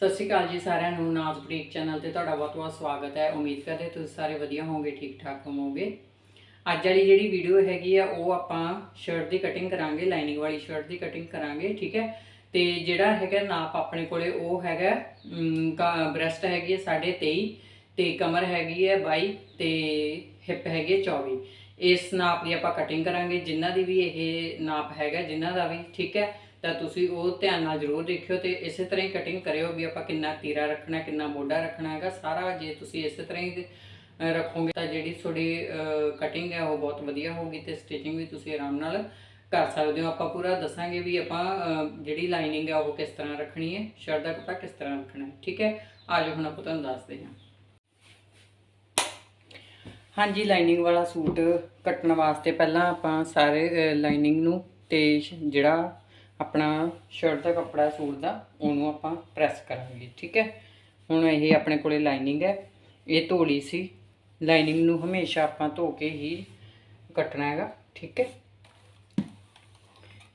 ਸਤਿ ਸ਼੍ਰੀ ਅਕਾਲ ਜੀ ਸਾਰਿਆਂ ਨੂੰ, ਨਾਜ਼ ਬੁਟੀਕ ਚੈਨਲ ਤੇ ਤੁਹਾਡਾ ਬਹੁਤ-ਬਹੁਤ ਸਵਾਗਤ ਹੈ। ਉਮੀਦ ਕਰਦੇ ਤੁਸੀਂ ਸਾਰੇ ਵਧੀਆ ਹੋਵੋਗੇ ਠੀਕ-ਠਾਕ ਹੋਵੋਗੇ। ਅੱਜ ਵਾਲੀ ਜਿਹੜੀ ਵੀਡੀਓ ਹੈਗੀ ਆ, ਉਹ ਆਪਾਂ ਸ਼ਰਟ ਦੀ ਕਟਿੰਗ ਕਰਾਂਗੇ ਲਾਈਨਿੰਗ ਵਾਲੀ ਸ਼ਰਟ ਦੀ ਕਟਿੰਗ ਕਰਾਂਗੇ, ਠੀਕ ਹੈ। ਤੇ ਜਿਹੜਾ ਹੈਗਾ ਨਾਪ ਆਪਣੇ ਕੋਲੇ, ਉਹ ਹੈਗਾ ਬ੍ਰੈਸਟ ਹੈਗੀ ਹੈ 23.5 ਤੇ ਕਮਰ ਹੈਗੀ ਹੈ 22 ਤੇ ਹਿਪ ਹੈਗੀ ਹੈ 24 ਇਸ ਨਾਪ ਦੀ ਆਪਾਂ ਕਟਿੰਗ ਕਰਾਂਗੇ, ਜਿਨ੍ਹਾਂ ਦੀ ਵੀ ਇਹ ਨਾਪ ਹੈਗਾ, ਜਿਨ੍ਹਾਂ ਦਾ ਵੀ, ਠੀਕ ਹੈ। ਤਾਂ ਤੁਸੀਂ ਉਹ ਧਿਆਨ ਨਾਲ ਜ਼ਰੂਰ ਦੇਖਿਓ ਤੇ ਇਸੇ ਤਰ੍ਹਾਂ ਹੀ ਕਟਿੰਗ ਕਰਿਓ ਵੀ ਆਪਾਂ ਕਿੰਨਾ ਤੀਰਾ ਰੱਖਣਾ, ਕਿੰਨਾ ਮੋਢਾ ਰੱਖਣਾ ਹੈਗਾ। ਸਾਰਾ ਜੇ ਤੁਸੀਂ ਇਸੇ ਤਰ੍ਹਾਂ ਹੀ ਰੱਖੋਗੇ ਤਾਂ ਜਿਹੜੀ ਤੁਹਾਡੀ ਕਟਿੰਗ ਹੈ ਉਹ ਬਹੁਤ ਵਧੀਆ ਹੋਊਗੀ ਤੇ ਸਟਿਚਿੰਗ ਵੀ ਤੁਸੀਂ ਆਰਾਮ ਨਾਲ ਕਰ ਸਕਦੇ ਹੋ। ਆਪਾਂ ਪੂਰਾ ਦੱਸਾਂਗੇ ਵੀ ਆਪਾਂ ਜਿਹੜੀ ਲਾਈਨਿੰਗ ਹੈ ਉਹ ਕਿਸ ਤਰ੍ਹਾਂ ਰੱਖਣੀ ਹੈ ਸ਼ਰਟ ਦਾ ਕੱਪੜਾ ਕਿਸ ਤਰ੍ਹਾਂ ਰੱਖਣਾ ਹੈ, ਠੀਕ ਹੈ? ਆਜੋ ਹੁਣ ਆਪਾਂ ਤੁਹਾਨੂੰ ਦੱਸਦੇ ਹਾਂ। ਹਾਂਜੀ ਲਾਈਨਿੰਗ ਵਾਲਾ ਸੂਟ ਕੱਟਣ ਵਾਸਤੇ ਪਹਿਲਾਂ ਆਪਾਂ ਸਾਰੇ ਲਾਈਨਿੰਗ ਨੂੰ ਤੇ ਜਿਹੜਾ ਆਪਣਾ ਸ਼ਰਟ ਦਾ ਕੱਪੜਾ, ਸੂਟ ਦਾ, ਉਹਨੂੰ ਆਪਾਂ ਪ੍ਰੈਸ ਕਰਾਂਗੇ, ਠੀਕ ਹੈ? ਹੁਣ ਇਹ ਆਪਣੇ ਕੋਲੇ ਲਾਈਨਿੰਗ ਹੈ। ਇਹ ਧੋ ਲਈ ਸੀ। ਲਾਈਨਿੰਗ ਨੂੰ ਹਮੇਸ਼ਾ ਆਪਾਂ ਧੋ ਕੇ ਹੀ ਕੱਟਣਾ ਹੈਗਾ, ਠੀਕ ਹੈ?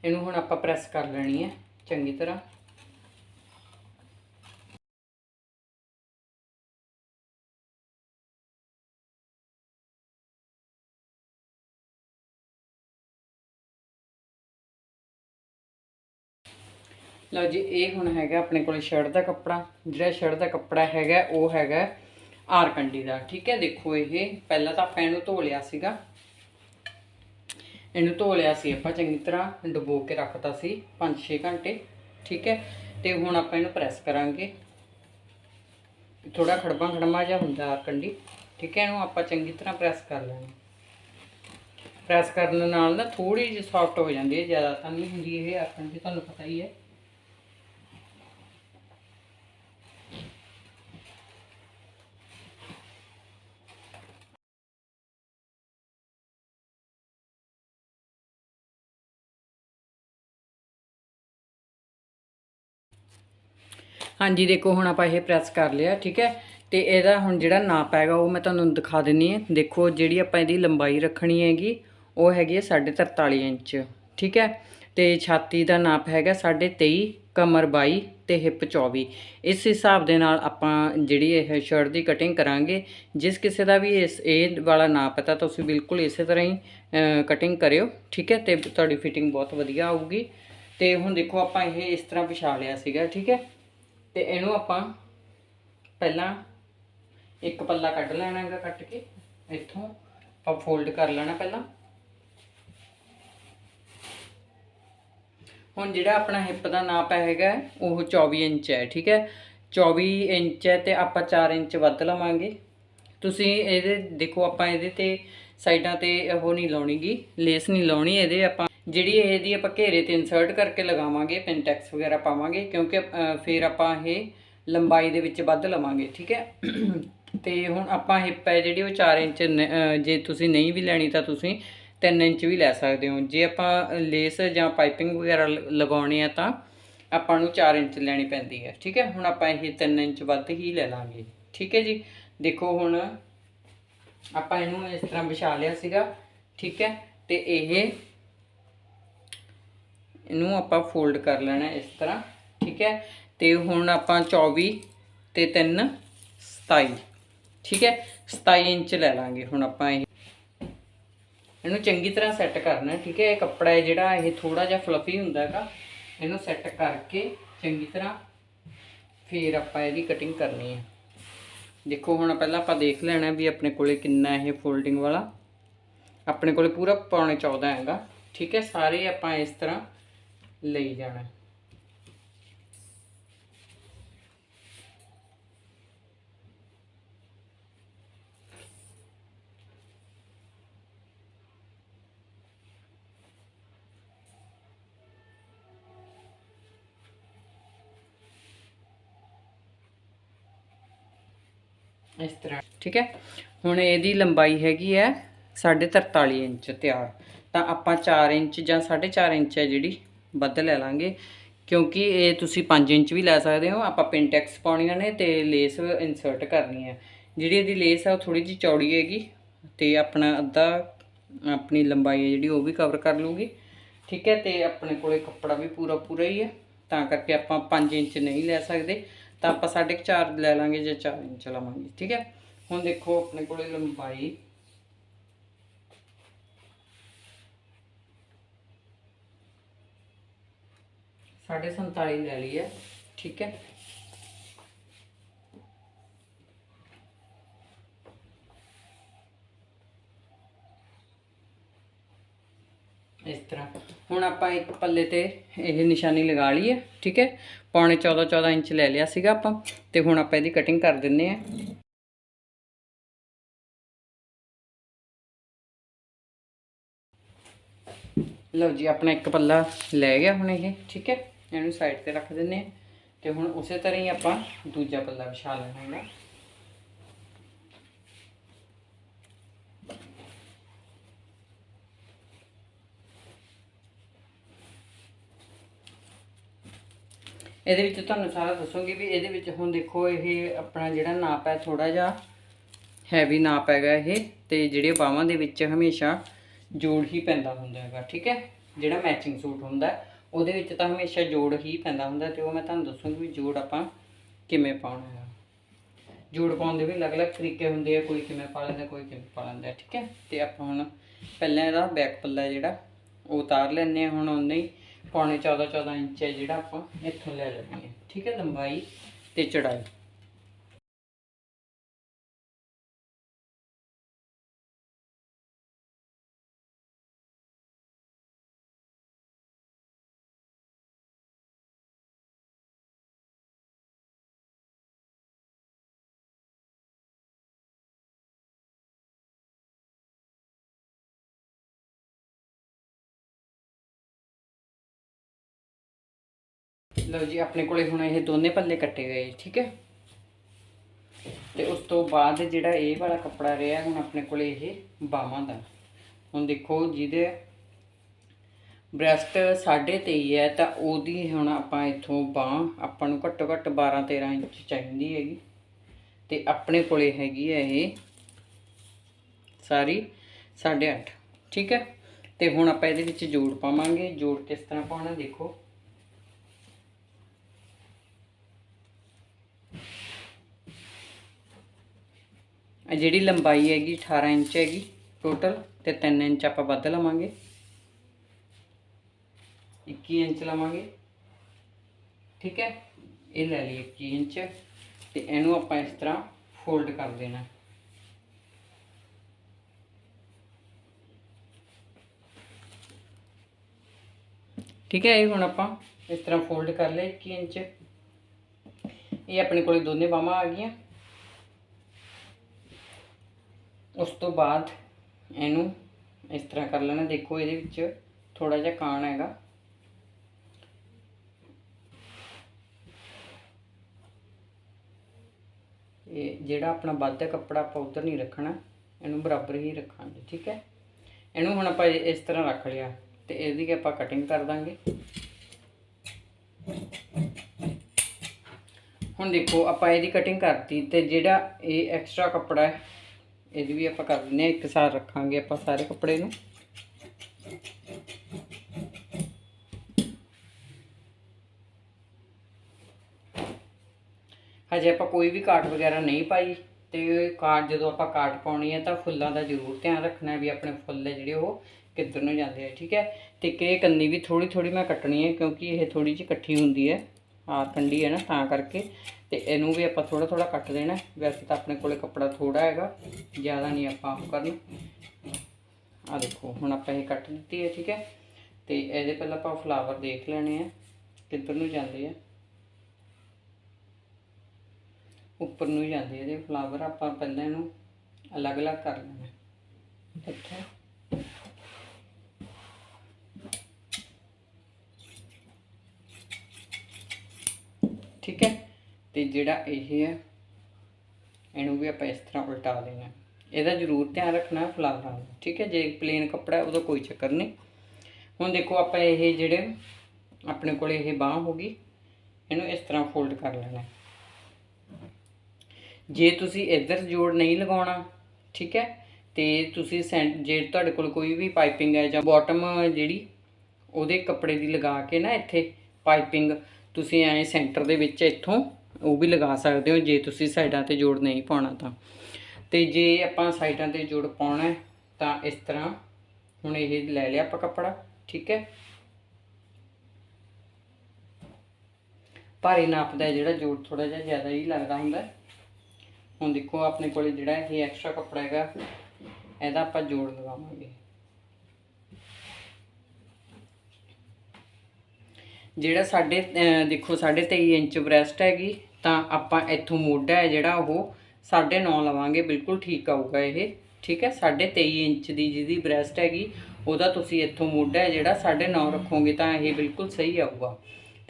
ਇਹਨੂੰ ਹੁਣ ਆਪਾਂ ਪ੍ਰੈਸ ਕਰ ਲੈਣੀ ਹੈ, ਚੰਗੀ ਤਰ੍ਹਾਂ। ਲਓ ਜੀ, ਇਹ ਹੁਣ ਹੈਗਾ ਆਪਣੇ ਕੋਲ ਸ਼ਰਟ ਦਾ ਕੱਪੜਾ, ਜਿਹੜਾ ਸ਼ਰਟ ਦਾ ਕੱਪੜਾ ਹੈਗਾ, ਉਹ ਹੈਗਾ ਆਰ ਕੰਡੀ ਦਾ, ਠੀਕ ਹੈ? ਦੇਖੋ ਇਹ, ਪਹਿਲਾਂ ਤਾਂ ਆਪਾਂ ਇਹਨੂੰ ਧੋ ਲਿਆ ਸੀਗਾ। ਇਹਨੂੰ ਧੋ ਲਿਆ ਸੀ ਆਪਾਂ, ਚੰਗੀ ਤਰ੍ਹਾਂ ਡੁਬੋ ਕੇ ਰੱਖਤਾ ਸੀ 5-6 ਘੰਟੇ, ਠੀਕ ਹੈ? ਤੇ ਹੁਣ ਆਪਾਂ ਇਹਨੂੰ ਪ੍ਰੈਸ ਕਰਾਂਗੇ। ਥੋੜਾ ਖੜਬਾ ਖੜਮਾ ਜਿਹਾ ਹੁੰਦਾ ਆਰ ਕੰਡੀ, ਠੀਕ ਹੈ? ਇਹਨੂੰ ਆਪਾਂ ਚੰਗੀ ਤਰ੍ਹਾਂ ਪ੍ਰੈਸ ਕਰ ਲੈਣਾ। ਪ੍ਰੈਸ ਕਰਨ ਨਾਲ ਨਾ ਥੋੜੀ ਜਿਹੀ ਸੌਫਟ ਹੋ ਜਾਂਦੀ ਹੈ, ਜ਼ਿਆਦਾ ਤਾਂ ਨਹੀਂ ਹੁੰਦੀ ਇਹ ਆਰਕੰਡੀ ਤੁਹਾਨੂੰ ਪਤਾ ਹੀ ਹੈ। ਹਾਂਜੀ, ਦੇਖੋ, ਹੁਣ ਆਪਾਂ ਇਹ ਪ੍ਰੈਸ ਕਰ ਲਿਆ, ਠੀਕ ਹੈ? ਤੇ ਇਹਦਾ ਹੁਣ ਜਿਹੜਾ ਨਾਪ ਹੈਗਾ, ਉਹ ਮੈਂ ਤੁਹਾਨੂੰ ਦਿਖਾ ਦਿੰਨੀ ਹੈ। ਦੇਖੋ, ਜਿਹੜੀ ਆਪਾਂ ਇਹਦੀ ਲੰਬਾਈ ਰੱਖਣੀ ਹੈਗੀ, ਉਹ ਹੈਗੀ ਹੈ 43.5 ਇੰਚ, ਠੀਕ ਹੈ? ਤੇ ਛਾਤੀ ਦਾ ਨਾਪ ਹੈਗਾ 23.5 ਕਮਰ 22 ਤੇ ਹਿੱਪ 24 ਇਸ ਹਿਸਾਬ ਦੇ ਨਾਲ ਆਪਾਂ ਜਿਹੜੀ ਇਹ ਸ਼ਰਟ ਦੀ ਕਟਿੰਗ ਕਰਾਂਗੇ। ਜਿਸ ਕਿਸੇ ਦਾ ਵੀ ਇਸ, ਇਹ ਵਾਲਾ ਨਾਪ ਹੈ, ਤਾਂ ਤੁਸੀਂ ਬਿਲਕੁਲ ਇਸੇ ਤਰ੍ਹਾਂ ਹੀ ਕਟਿੰਗ ਕਰਿਓ, ਠੀਕ ਹੈ? ਤੇ ਤੁਹਾਡੀ ਫਿਟਿੰਗ ਬਹੁਤ ਵਧੀਆ ਆਊਗੀ। ਤੇ ਹੁਣ ਦੇਖੋ, ਆਪਾਂ ਇਹ ਇਸ ਤਰ੍ਹਾਂ ਵਿਛਾ ਲਿਆ ਸੀਗਾ, ਠੀਕ ਹੈ? ਤੇ ਇਹਨੂੰ ਆਪਾਂ ਪਹਿਲਾਂ ਇੱਕ ਪੱਲਾ ਕੱਢ ਲੈਣਾ ਹੈਗਾ ਕੱਟ ਕੇ, ਇੱਥੋਂ ਆਪਾਂ ਫੋਲਡ ਕਰ ਲੈਣਾ ਪਹਿਲਾਂ। ਹੁਣ ਜਿਹੜਾ ਆਪਣਾ ਹਿੱਪ ਦਾ ਨਾਪ ਹੈਗਾ, ਉਹ 24 ਇੰਚ ਹੈ, ਠੀਕ ਹੈ? 24 ਇੰਚ ਹੈ ਤੇ ਆਪਾਂ 4 ਇੰਚ ਵੱਧ ਲਵਾਂਗੇ। ਤੁਸੀਂ ਇਹਦੇ, ਦੇਖੋ ਆਪਾਂ ਇਹਦੇ ਤੇ ਸਾਈਡਾਂ ਤੇ ਉਹ ਨਹੀਂ ਲਾਉਣੀਗੀ ਲੇਸ ਨਹੀਂ ਲਾਉਣੀ, ਇਹਦੇ ਆਪਾਂ ਜਿਹੜੀ ਇਹਦੀ ਆਪਾਂ ਘੇਰੇ ਤੇ ਇਨਸਰਟ ਕਰਕੇ ਲਗਾਵਾਂਗੇ ਪਿੰਟੈਕਸ ਵਗੈਰਾ ਪਾਵਾਂਗੇ, ਕਿਉਂਕਿ ਫਿਰ ਆਪਾਂ ਇਹ ਲੰਬਾਈ ਦੇ ਵਿੱਚ ਵੱਧ ਲਵਾਂਗੇ, ਠੀਕ ਹੈ? ਤੇ ਹੁਣ ਆਪਾਂ ਹਿੱਪ ਹੈ ਜਿਹੜੀ, ਉਹ 4 ਇੰਚ ਜੇ ਤੁਸੀਂ ਨਹੀਂ ਵੀ ਲੈਣੀ ਤਾਂ ਤੁਸੀਂ 3 ਇੰਚ ਵੀ ਲੈ ਸਕਦੇ ਹੋ। ਜੇ ਆਪਾਂ ਲੇਸ ਜਾਂ ਪਾਈਪਿੰਗ ਵਗੈਰਾ ਲ- ਲਗਾਉਣੀ ਆ ਤਾਂ ਆਪਾਂ ਨੂੰ 4 ਇੰਚ ਲੈਣੀ ਪੈਂਦੀ ਹੈ, ਠੀਕ ਹੈ? ਹੁਣ ਆਪਾਂ ਇਹ 3 ਇੰਚ ਵੱਧ ਹੀ ਲੈ ਲਾਂਗੇ, ਠੀਕ ਹੈ ਜੀ? ਦੇਖੋ ਹੁਣ ਆਪਾਂ ਇਹਨੂੰ ਇਸ ਤਰ੍ਹਾਂ ਵਿਛਾ ਲਿਆ ਸੀਗਾ, ਠੀਕ ਹੈ? ਤੇ ਇਹ ਇਹਨੂੰ ਆਪਾਂ ਫੋਲਡ ਕਰ ਲੈਣਾ ਇਸ ਤਰ੍ਹਾਂ, ਠੀਕ ਹੈ? ਤੇ ਹੁਣ ਆਪਾਂ 24 ਤੇ 3 27 ਠੀਕ ਹੈ? 27 ਇੰਚ ਲੈ ਲਾਂਗੇ ਹੁਣ ਆਪਾਂ ਇਹ। ਇਹਨੂੰ ਚੰਗੀ ਤਰ੍ਹਾਂ ਸੈੱਟ ਕਰਨਾ, ਠੀਕ ਹੈ? ਇਹ ਕੱਪੜਾ ਹੈ ਜਿਹੜਾ ਇਹ ਥੋੜਾ ਜਿਹਾ ਫਲਫੀ ਹੁੰਦਾ ਹੈਗਾ, ਇਹਨੂੰ ਸੈੱਟ ਕਰਕੇ ਚੰਗੀ ਤਰ੍ਹਾਂ ਫਿਰ ਆਪਾਂ ਇਹਦੀ ਕਟਿੰਗ ਕਰਨੀ ਹੈ। ਦੇਖੋ, ਹੁਣ ਪਹਿਲਾਂ ਆਪਾਂ ਦੇਖ ਲੈਣਾ ਵੀ ਆਪਣੇ ਕੋਲੇ ਕਿੰਨਾ ਇਹ ਫੋਲਡਿੰਗ ਵਾਲਾ। ਆਪਣੇ ਕੋਲੇ ਪੂਰਾ ਪੌਣੇ 14 ਹੈਗਾ, ਠੀਕ ਹੈ? ਸਾਰੇ ਆਪਾਂ ਇਸ ਤਰ੍ਹਾਂ ਲਈ ਜਾਣਾ ਇਸ ਤਰ੍ਹਾਂ, ਠੀਕ ਹੈ? ਹੁਣ ਇਹਦੀ ਲੰਬਾਈ ਹੈਗੀ ਹੈ 43.5 ਇੰਚ ਤਿਆਰ। ਤਾਂ ਆਪਾਂ 4 ਇੰਚ ਜਾਂ 4.5 ਇੰਚ ਹੈ ਜਿਹੜੀ। ਵੱਧ ਲੈ ਲਾਂਗੇ। ਕਿਉਂਕਿ ਇਹ ਤੁਸੀਂ 5 ਇੰਚ ਵੀ ਲੈ ਸਕਦੇ ਹੋ। ਆਪਾਂ ਪਿੰਟੈਕਸ ਪਾਉਣੀਆਂ ਨੇ ਤੇ ਲੇਸ ਇਨਸਰਟ ਕਰਨੀ ਹੈ। ਜਿਹੜੀ ਇਹਦੀ ਲੇਸ ਆ, ਉਹ ਥੋੜੀ ਜਿਹੀ ਚੌੜੀ ਹੈਗੀ ਤੇ ਆਪਣਾ ਅੱਧਾ, ਆਪਣੀ ਲੰਬਾਈ ਹੈ ਜਿਹੜੀ, ਉਹ ਵੀ ਕਵਰ ਕਰ ਲੂਗੀ ਠੀਕ ਹੈ, ਤੇ ਆਪਣੇ ਕੋਲੇ ਕੱਪੜਾ ਵੀ ਪੂਰਾ ਪੂਰਾ ਹੀ ਹੈ। ਤਾਂ ਕਰਕੇ ਆਪਾਂ 5 ਇੰਚ ਨਹੀਂ ਲੈ ਸਕਦੇ। ਤਾਂ ਆਪਾਂ 4.5 ਲੈ ਲਾਂਗੇ ਜਾਂ 4 ਇੰਚ ਲਵਾਂਗੇ। ਠੀਕ ਹੈ? ਹੁਣ ਦੇਖੋ, ਆਪਣੇ ਕੋਲੇ ਲੰਬਾਈ 47 ਲੈ ਲਈ ਹੈ, ਠੀਕ ਹੈ। ਇਸ ਤਰ੍ਹਾਂ। ਹੁਣ ਆਪਾਂ ਇੱਕ ਪੱਲੇ ਤੇ ਇਹ ਨਿਸ਼ਾਨੀ ਲਗਾ ਲਈ ਹੈ, ਠੀਕ ਹੈ। ਪੌਣੇ 14 14 ਇੰਚ ਲੈ ਲਿਆ ਸੀਗਾ ਆਪਾਂ, ਤੇ ਹੁਣ ਆਪਾਂ ਇਹਦੀ ਕਟਿੰਗ ਕਰ ਦਿੰਨੇ ਆ ਲਓ ਜੀ, ਆਪਣਾ ਇੱਕ ਪੱਲਾ ਲੈ ਗਿਆ ਹੁਣ ਇਹ, ਠੀਕ ਹੈ। ਇਹਨੂੰ ਸਾਈਡ ਤੇ ਰੱਖ ਦਿੰਨੇ ਆ ਤੇ ਹੁਣ ਉਸੇ ਤਰ੍ਹਾਂ ਹੀ ਆਪਾਂ ਦੂਜਾ ਪੱਲਾ ਵਿਛਾ ਲੈਣਾ ਹੈਗਾ। ਇਹਦੇ ਵਿੱਚ ਤੁਹਾਨੂੰ ਸਾਰਾ ਦੱਸੂਗੀ ਵੀ ਇਹਦੇ ਵਿੱਚ ਹੁਣ ਦੇਖੋ ਇਹ ਆਪਣਾ ਜਿਹੜਾ ਨਾਪ ਹੈ ਥੋੜਾ ਜਿਹਾ ਹੈਵੀ ਨਾਪ ਹੈਗਾ ਇਹ ਤੇ ਜਿਹੜੇ ਬਾਹਾਂ ਦੇ ਵਿੱਚ ਹਮੇਸ਼ਾ ਜੋੜ ਹੀ ਪੈਂਦਾ ਹੁੰਦਾ ਹੈਗਾ ਠੀਕ ਹੈ? ਜਿਹੜਾ ਮੈਚਿੰਗ ਸੂਟ ਹੁੰਦਾ ਹੈ, ਉਹਦੇ ਵਿੱਚ ਤਾਂ ਹਮੇਸ਼ਾ ਜੋੜ ਹੀ ਪੈਂਦਾ ਹੁੰਦਾ ਤੇ ਉਹ ਮੈਂ ਤੁਹਾਨੂੰ ਦੱਸੂਗੀ ਵੀ ਜੋੜ ਆਪਾਂ ਕਿਵੇਂ ਪਾਉਣਾ ਹੈ ਜੋੜ ਪਾਉਣ ਦੇ ਵੀ ਅਲੱਗ-ਅਲੱਗ ਤਰੀਕੇ ਹੁੰਦੇ ਆ, ਕੋਈ ਕਿਵੇਂ ਪਾ ਲੈਂਦਾ, ਕੋਈ ਕਿਵੇਂ ਪਾ ਲੈਂਦਾ, ਠੀਕ ਹੈ? ਤੇ ਆਪਾਂ ਹੁਣ ਪਹਿਲਾਂ ਇਹਦਾ ਬੈਕ ਪੱਲਾ ਜਿਹੜਾ, ਉਹ ਉਤਾਰ ਲੈਣੇ ਆ ਹੁਣ ਉਹਨੇ ਹੀ। ਪੌਣੇ 14 14 ਇੰਚ ਹੈ ਜਿਹੜਾ ਆਪਾਂ ਇੱਥੋਂ ਲੈ ਲੈਣੀ ਹੈ, ਠੀਕ ਹੈ? ਲੰਬਾਈ ਤੇ ਚੜਾਈ। ਲਓ ਜੀ, ਆਪਣੇ ਕੋਲੇ ਹੁਣ ਇਹ ਦੋਨੇ ਪੱਲੇ ਕੱਟੇ ਗਏ, ਠੀਕ ਹੈ? ਤੇ ਉਸ ਤੋਂ ਬਾਅਦ ਜਿਹੜਾ ਇਹ ਵਾਲਾ ਕੱਪੜਾ ਰਿਹਾ, ਹੁਣ ਆਪਣੇ ਕੋਲੇ ਇਹ ਬਾਹਾਂ ਦਾ। ਹੁਣ ਦੇਖੋ ਜਿਹਦੇ ਬ੍ਰੈਸਟ 23.5 ਹੈ, ਤਾਂ ਉਹਦੀ ਹੁਣ ਆਪਾਂ ਇੱਥੋਂ ਬਾਹ ਆਪਾਂ ਨੂੰ ਘੱਟੋ ਘੱਟ 12 13 ਇੰਚ ਚਾਹੀਦੀ ਹੈਗੀ। ਤੇ ਆਪਣੇ ਕੋਲੇ ਹੈਗੀ ਹੈ ਇਹ ਸਾਰੀ 8.5 ਠੀਕ ਹੈ? ਤੇ ਹੁਣ ਆਪਾਂ ਇਹਦੇ ਵਿੱਚ ਜੋੜ ਪਾਵਾਂਗੇ। ਜੋੜ ਕਿਸ ਤਰ੍ਹਾਂ ਪਾਉਣਾ ਦੇਖੋ। ਜਿਹੜੀ ਲੰਬਾਈ ਹੈਗੀ 18 ਇੰਚ ਹੈਗੀ ਟੋਟਲ ਤੇ 3 ਇੰਚ ਆਪਾਂ ਵੱਧ ਲਵਾਂਗੇ। 21 ਇੰਚ ਲਵਾਂਗੇ। ਠੀਕ ਹੈ? ਇਹ ਲੈ ਲਈ 21 ਇੰਚ ਤੇ ਇਹਨੂੰ ਆਪਾਂ ਇਸ ਤਰ੍ਹਾਂ ਫੋਲਡ ਕਰ ਦੇਣਾ। ਠੀਕ ਹੈ? ਇਹ ਹੁਣ ਆਪਾਂ ਇਸ ਤਰ੍ਹਾਂ ਫੋਲਡ ਕਰ ਲਿਆ 21 ਇੰਚ। ਇਹ ਆਪਣੇ ਕੋਲੇ ਦੋਨੇ ਬਾਹਾਂ ਆ ਗਈਆਂ। ਉਸ ਤੋਂ ਬਾਅਦ ਇਹਨੂੰ ਇਸ ਤਰ੍ਹਾਂ ਕਰ ਲੈਣਾ। ਦੇਖੋ ਇਹਦੇ ਵਿੱਚ ਥੋੜਾ ਜਿਹਾ ਕਾਣ ਹੈਗਾ। ਇਹ ਜਿਹੜਾ ਆਪਣਾ ਵੱਧ ਕੱਪੜਾ ਆਪਾਂ ਉਧਰ ਨਹੀਂ ਰੱਖਣਾ, ਇਹਨੂੰ ਬਰਾਬਰ ਹੀ ਰੱਖਾਂਗੇ, ਠੀਕ ਹੈ? ਇਹਨੂੰ ਹੁਣ ਆਪਾਂ ਇਸ ਤਰ੍ਹਾਂ ਰੱਖ ਲਿਆ ਤੇ ਇਹਦੀ ਆਪਾਂ ਕਟਿੰਗ ਕਰ ਦਾਂਗੇ। ਹੁਣ ਦੇਖੋ ਆਪਾਂ ਇਹਦੀ ਕਟਿੰਗ ਕਰਤੀ ਤੇ ਜਿਹੜਾ ਇਹ ਐਕਸਟਰਾ ਕੱਪੜਾ ਹੈ ਇਹਦੀ ਵੀ ਆਪਾਂ ਕਰ ਦਿੰਦੇ ਹਾਂ, ਇੱਕ ਸਾਰ ਰੱਖਾਂਗੇ ਆਪਾਂ ਸਾਰੇ ਕੱਪੜੇ ਨੂੰ। ਹਜੇ ਆਪਾਂ ਕੋਈ ਵੀ ਕਾਟ ਵਗੈਰਾ ਨਹੀਂ ਪਾਈ ਤੇ ਕਾਟ ਜਦੋਂ ਆਪਾਂ ਕਾਟ ਪਾਉਣੀ ਹੈ ਤਾਂ ਫੁੱਲਾਂ ਦਾ ਜ਼ਰੂਰ ਧਿਆਨ ਰੱਖਣਾ ਵੀ ਆਪਣੇ ਫੁੱਲ ਹੈ ਜਿਹੜੇ ਉਹ ਕਿੱਧਰ ਨੂੰ ਜਾਂਦੇ ਆ, ਠੀਕ ਹੈ? ਤੇ ਕਿ ਕੰਨੀ ਵੀ ਥੋੜੀ ਥੋੜੀ ਮੈਂ ਕੱਟਣੀ ਹੈ ਕਿਉਂਕਿ ਇਹ ਥੋੜੀ ਜਿਹੀ ਇਕੱਠੀ ਹੁੰਦੀ ਹੈ। ਆ ਠੰਡੀ ਹੈ ਨਾ, ਤਾਂ ਕਰਕੇ। ਤੇ ਇਹਨੂੰ ਵੀ ਆਪਾਂ ਥੋੜਾ ਥੋੜਾ ਕੱਟ ਦੇਣਾ। ਵੈਸੇ ਤਾਂ ਆਪਣੇ ਕੋਲੇ ਕੱਪੜਾ ਥੋੜਾ ਹੈਗਾ, ਜ਼ਿਆਦਾ ਨਹੀਂ ਆਪਾਂ ਉਹ ਕਰਨਾ। ਆ ਦੇਖੋ, ਹੁਣ ਆਪਾਂ ਇਹ ਕੱਟ ਦਿੱਤੀ ਹੈ, ਠੀਕ ਹੈ। ਤੇ ਇਹਦੇ ਪਹਿਲਾਂ ਆਪਾਂ ਫਲਾਵਰ ਦੇਖ ਲੈਣੇ ਆ, ਕਿੱਧਰ ਨੂੰ ਜਾਂਦੇ ਆ। ਉੱਪਰ ਨੂੰ ਜਾਂਦੇ ਆ ਇਹਦੇ ਫਲਾਵਰ ਆਪਾਂ ਪਹਿਲਾਂ ਇਹਨੂੰ ਅਲੱਗ-ਅਲੱਗ ਕਰ ਲੈਣਾ। ਅੱਛਾ ਠੀਕ ਹੈ? ਤੇ ਜਿਹੜਾ ਇਹ ਹੈ, ਇਹਨੂੰ ਵੀ ਆਪਾਂ ਇਸ ਤਰ੍ਹਾਂ ਉਲਟਾ ਦੇਣਾ। ਇਹਦਾ ਜ਼ਰੂਰ ਧਿਆਨ ਰੱਖਣਾ ਫਲਾਵਰਾਂ ਦਾ ਠੀਕ ਹੈ? ਜੇ ਪਲੇਨ ਕੱਪੜਾ ਉਹਦਾ ਕੋਈ ਚੱਕਰ ਨਹੀਂ। ਹੁਣ ਦੇਖੋ, ਆਪਾਂ ਇਹ ਜਿਹੜੇ ਆਪਣੇ ਕੋਲ ਇਹ ਬਾਹ ਹੋ ਗਈ, ਇਹਨੂੰ ਇਸ ਤਰ੍ਹਾਂ ਫੋਲਡ ਕਰ ਲੈਣਾ ਜੇ ਤੁਸੀਂ ਇੱਧਰ ਜੋੜ ਨਹੀਂ ਲਗਾਉਣਾ, ਠੀਕ ਹੈ? ਤੇ ਤੁਸੀਂ ਸੈਂ- ਜੇ ਤੁਹਾਡੇ ਕੋਲ ਕੋਈ ਵੀ ਪਾਈਪਿੰਗ ਹੈ ਜਾਂ ਬਾਟਮ ਜਿਹੜੀ, ਉਹਦੇ ਕੱਪੜੇ ਦੀ ਲਗਾ ਕੇ ਨਾ ਇੱਥੇ ਪਾਈਪਿੰਗ ਤੁਸੀਂ ਐਂ ਸੈਂਟਰ ਦੇ ਵਿੱਚ ਇੱਥੋਂ ਉਹ ਵੀ ਲਗਾ ਸਕਦੇ ਹੋ, ਜੇ ਤੁਸੀਂ ਸਾਈਡਾਂ ਤੇ ਜੋੜ ਨਹੀਂ ਪਾਉਣਾ ਤਾਂ। ਤੇ ਜੇ ਆਪਾਂ ਸਾਈਡਾਂ ਤੇ ਜੋੜ ਪਾਉਣਾ ਤਾਂ ਇਸ ਤਰ੍ਹਾਂ ਹੁਣ ਇਹ ਲੈ ਲਿਆ ਆਪਾਂ ਕੱਪੜਾ, ਠੀਕ ਹੈ? ਭਾਰੀ ਨਾਪ ਦਾ ਜਿਹੜਾ ਜੋੜ ਥੋੜਾ ਜਿਹਾ ਜ਼ਿਆਦਾ ਹੀ ਲੱਗਦਾ ਹੁੰਦਾ ਹੁਣ ਦੇਖੋ ਆਪਣੇ ਕੋਲੇ ਜਿਹੜਾ ਇਹ ਐਕਸਟਰਾ ਕੱਪੜਾ ਹੈਗਾ, ਇਹਦਾ ਆਪਾਂ ਜੋੜ ਲਗਾਵਾਂਗੇ ਜਿਹੜਾ ਸਾਡੇ ਦੇਖੋ ਸਾਡੇ 23 ਇੰਚ ਬ੍ਰੈਸਟ ਹੈਗੀ, ਤਾਂ ਆਪਾਂ ਇੱਥੋਂ ਮੋਢਾ ਹੈ ਜਿਹੜਾ ਉਹ 9.5 ਲਵਾਂਗੇ, ਬਿਲਕੁਲ ਠੀਕ ਆਊਗਾ ਇਹ, ਠੀਕ ਹੈ? 23 ਇੰਚ ਦੀ ਜਿਹਦੀ ਬ੍ਰੈਸਟ ਹੈਗੀ, ਉਹਦਾ ਤੁਸੀਂ ਇੱਥੋਂ ਮੋਢਾ ਹੈ ਜਿਹੜਾ 9.5 ਰੱਖੋਗੇ, ਤਾਂ ਇਹ ਬਿਲਕੁਲ ਸਹੀ ਆਊਗਾ।